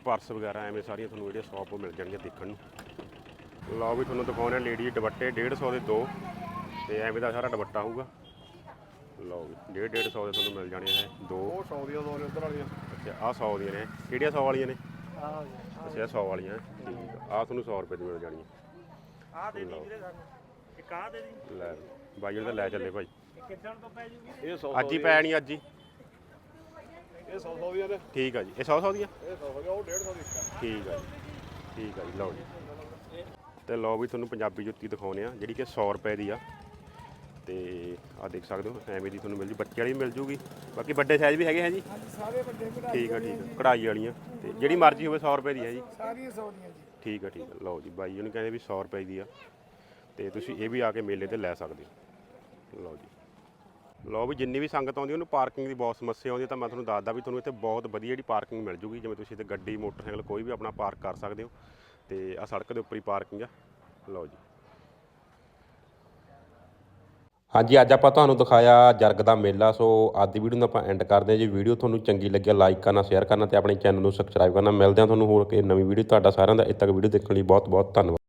ਪਰਸ ਵਗੈਰਾ ਐਵੇਂ ਸਾਰੀਆਂ ਤੁਹਾਨੂੰ ਜਿਹੜੀਆਂ ਸ਼ਾਪ ਤੋਂ ਮਿਲ ਜਾਣਗੀਆਂ ਦੇਖਣ ਨੂੰ। ਲਓ ਵੀ ਤੁਹਾਨੂੰ ਦਿਖਾਉਣੇ ਲੇਡੀ ਦੁਪੱਟੇ 150 ਦੇ ਦੋ ਤੇ ਐਵੇਂ ਦਾ ਸਾਰਾ ਦੁਪੱਟਾ ਹੋਊਗਾ। ਲਓ ਵੀ 1.5 150 ਦੇ ਤੁਹਾਨੂੰ ਮਿਲ ਜਾਣੇ ਹੈ ਦੋ। ਉਹ 100 ਦੀਆਂ ਦੋ ਨੇ ਉਧਰ ਵਾਲੀਆਂ। ਅੱਛਾ ਆਹ 100 ਦੀਆਂ ਨੇ। ਕਿਹੜੀਆਂ 100 ਵਾਲੀਆਂ ਨੇ? ਅੱਛਾ ਇਹ 100 ਵਾਲੀਆਂ ਠੀਕ ਆ। ਆਹ ਤੁਹਾਨੂੰ 100 ਰੁਪਏ ਦੀ ਮਿਲ ਜਾਣੀਆਂ ਆ। ਦੇ ਦੀ ਵੀਰੇ ਸਾਨੂੰ। ਇੱਕ ਆ ਦੇ ਦੀ। ਲੈ ਬਾਈ ਉਹਦਾ ਲੈ ਚੱਲੇ ਭਾਈ। ਕਿੱਦਣ ਤੋਂ ਪੈ ਜੂਗੀ? ਇਹ 100 ਅੱਜ ਹੀ ਪੈਣੀ ਅੱਜ ਹੀ। ਇਹ 100 100 ਦੀਆਂ ਨੇ ਠੀਕ ਆ ਜੀ। ਇਹ 100 100 ਦੀਆਂ ਇਹ 100 ਦੀਆਂ ਉਹ 150 ਦੀ ਇੱਕ ਆ। ਠੀਕ ਆ ਜੀ। ਠੀਕ ਆ ਜੀ ਲਓ ਜੀ। ਤੇ ਲਓ ਵੀ ਤੁਹਾਨੂੰ ਪੰਜਾਬੀ ਜੁੱਤੀ ਦਿਖਾਉਨੇ ਆ ਜਿਹੜੀ ਕਿ 100 ਰੁਪਏ ਦੀ ਆ। ਤੇ ਆ ਦੇਖ ਸਕਦੇ ਹੋ ਐਵੇਂ ਦੀ ਤੁਹਾਨੂੰ ਮਿਲ ਜੂ ਬੱਚੇ ਵਾਲੀ ਵੀ ਮਿਲ ਜੂਗੀ। ਬਾਕੀ ਵੱਡੇ ਸਾਈਜ਼ ਵੀ ਹੈਗੇ ਹੈ ਜੀ? ਸਾਰੇ ਵੱਡੇ ਠੀਕ ਆ ਠੀਕ ਆ। ਕਢਾਈ ਵਾਲੀਆਂ। ਤੇ ਜਿਹੜੀ ਮਰਜ਼ੀ ਹੋਵੇ 100 ਰੁਪਏ ਦੀ ਹੈ ਜੀ। ਸਾਰੀਆਂ ਸੌ ਦੀਆਂ ਜੀ। ਠੀਕ ਆ ਠੀਕ ਆ। ਲਓ ਜੀ ਬਾਈ ਉਹਨੇ ਕਹਿੰਦੇ ਵੀ 100 ਰੁਪਏ ਦੀ ਆ। ਤੇ ਤੁਸੀਂ ਇਹ ਵੀ ਆ ਕੇ ਮੇਲੇ ਤੇ ਲੈ ਸਕਦੇ ਹੋ। ਲਓ ਜੀ। ਲਓ ਵੀ ਜਿੰਨੀ ਵੀ ਸੰਗਤ ਆਉਂਦੀ, ਉਹਨੂੰ ਪਾਰਕਿੰਗ ਦੀ ਬਹੁਤ ਸਮੱਸਿਆ ਆਉਂਦੀ ਹੈ, ਤਾਂ ਮੈਂ ਤੁਹਾਨੂੰ ਦੱਸਦਾ ਵੀ ਤੁਹਾਨੂੰ ਇੱਥੇ ਬਹੁਤ ਵਧੀਆ ਜਿਹੜੀ ਪਾਰਕਿੰਗ ਮਿਲ ਜੂਗੀ, ਜਿਵੇਂ ਤੁਸੀਂ ਇੱਥੇ ਗੱਡੀ, ਮੋਟਰਸਾਈਕਲ ਕੋਈ ਵੀ ਆਪਣਾ ਪਾਰਕ ਕਰ ਸਕਦੇ ਹੋ, ਤੇ ਆ ਸੜਕ ਦੇ ਉੱਪਰ ਹੀ ਪਾਰਕਿੰਗ ਆ। ਲਓ ਜੀ। ਹਾਂਜੀ, ਅੱਜ ਆਪਾਂ ਤੁਹਾਨੂੰ ਦਿਖਾਇਆ ਜਰਗ ਦਾ ਮੇਲਾ, ਸੋ ਅੱਜ ਦੀ ਵੀਡੀਓ ਨੂੰ ਆਪਾਂ ਐਂਡ ਕਰਦੇ ਹਾਂ ਜੀ। ਵੀਡੀਓ ਤੁਹਾਨੂੰ ਚੰਗੀ ਲੱਗਿਆ ਲਾਈਕ ਕਰਨਾ ਸ਼ੇਅਰ ਕਰਨਾ ਤੇ ਆਪਣੇ ਚੈਨਲ ਨੂੰ ਸਬਸਕ੍ਰਾਈਬ ਕਰਨਾ। ਮਿਲਦੇ ਹਾਂ ਤੁਹਾਨੂੰ ਹੋਰ ਕਿ ਨਵੀਂ ਵੀਡੀਓ, ਤੁਹਾਡਾ ਸਾਰਿਆਂ ਦਾ ਇੱਥੇ ਤੱਕ ਵੀਡੀਓ ਦੇਖਣ ਲਈ ਬਹੁਤ ਬਹੁਤ ਧੰਨਵਾਦ।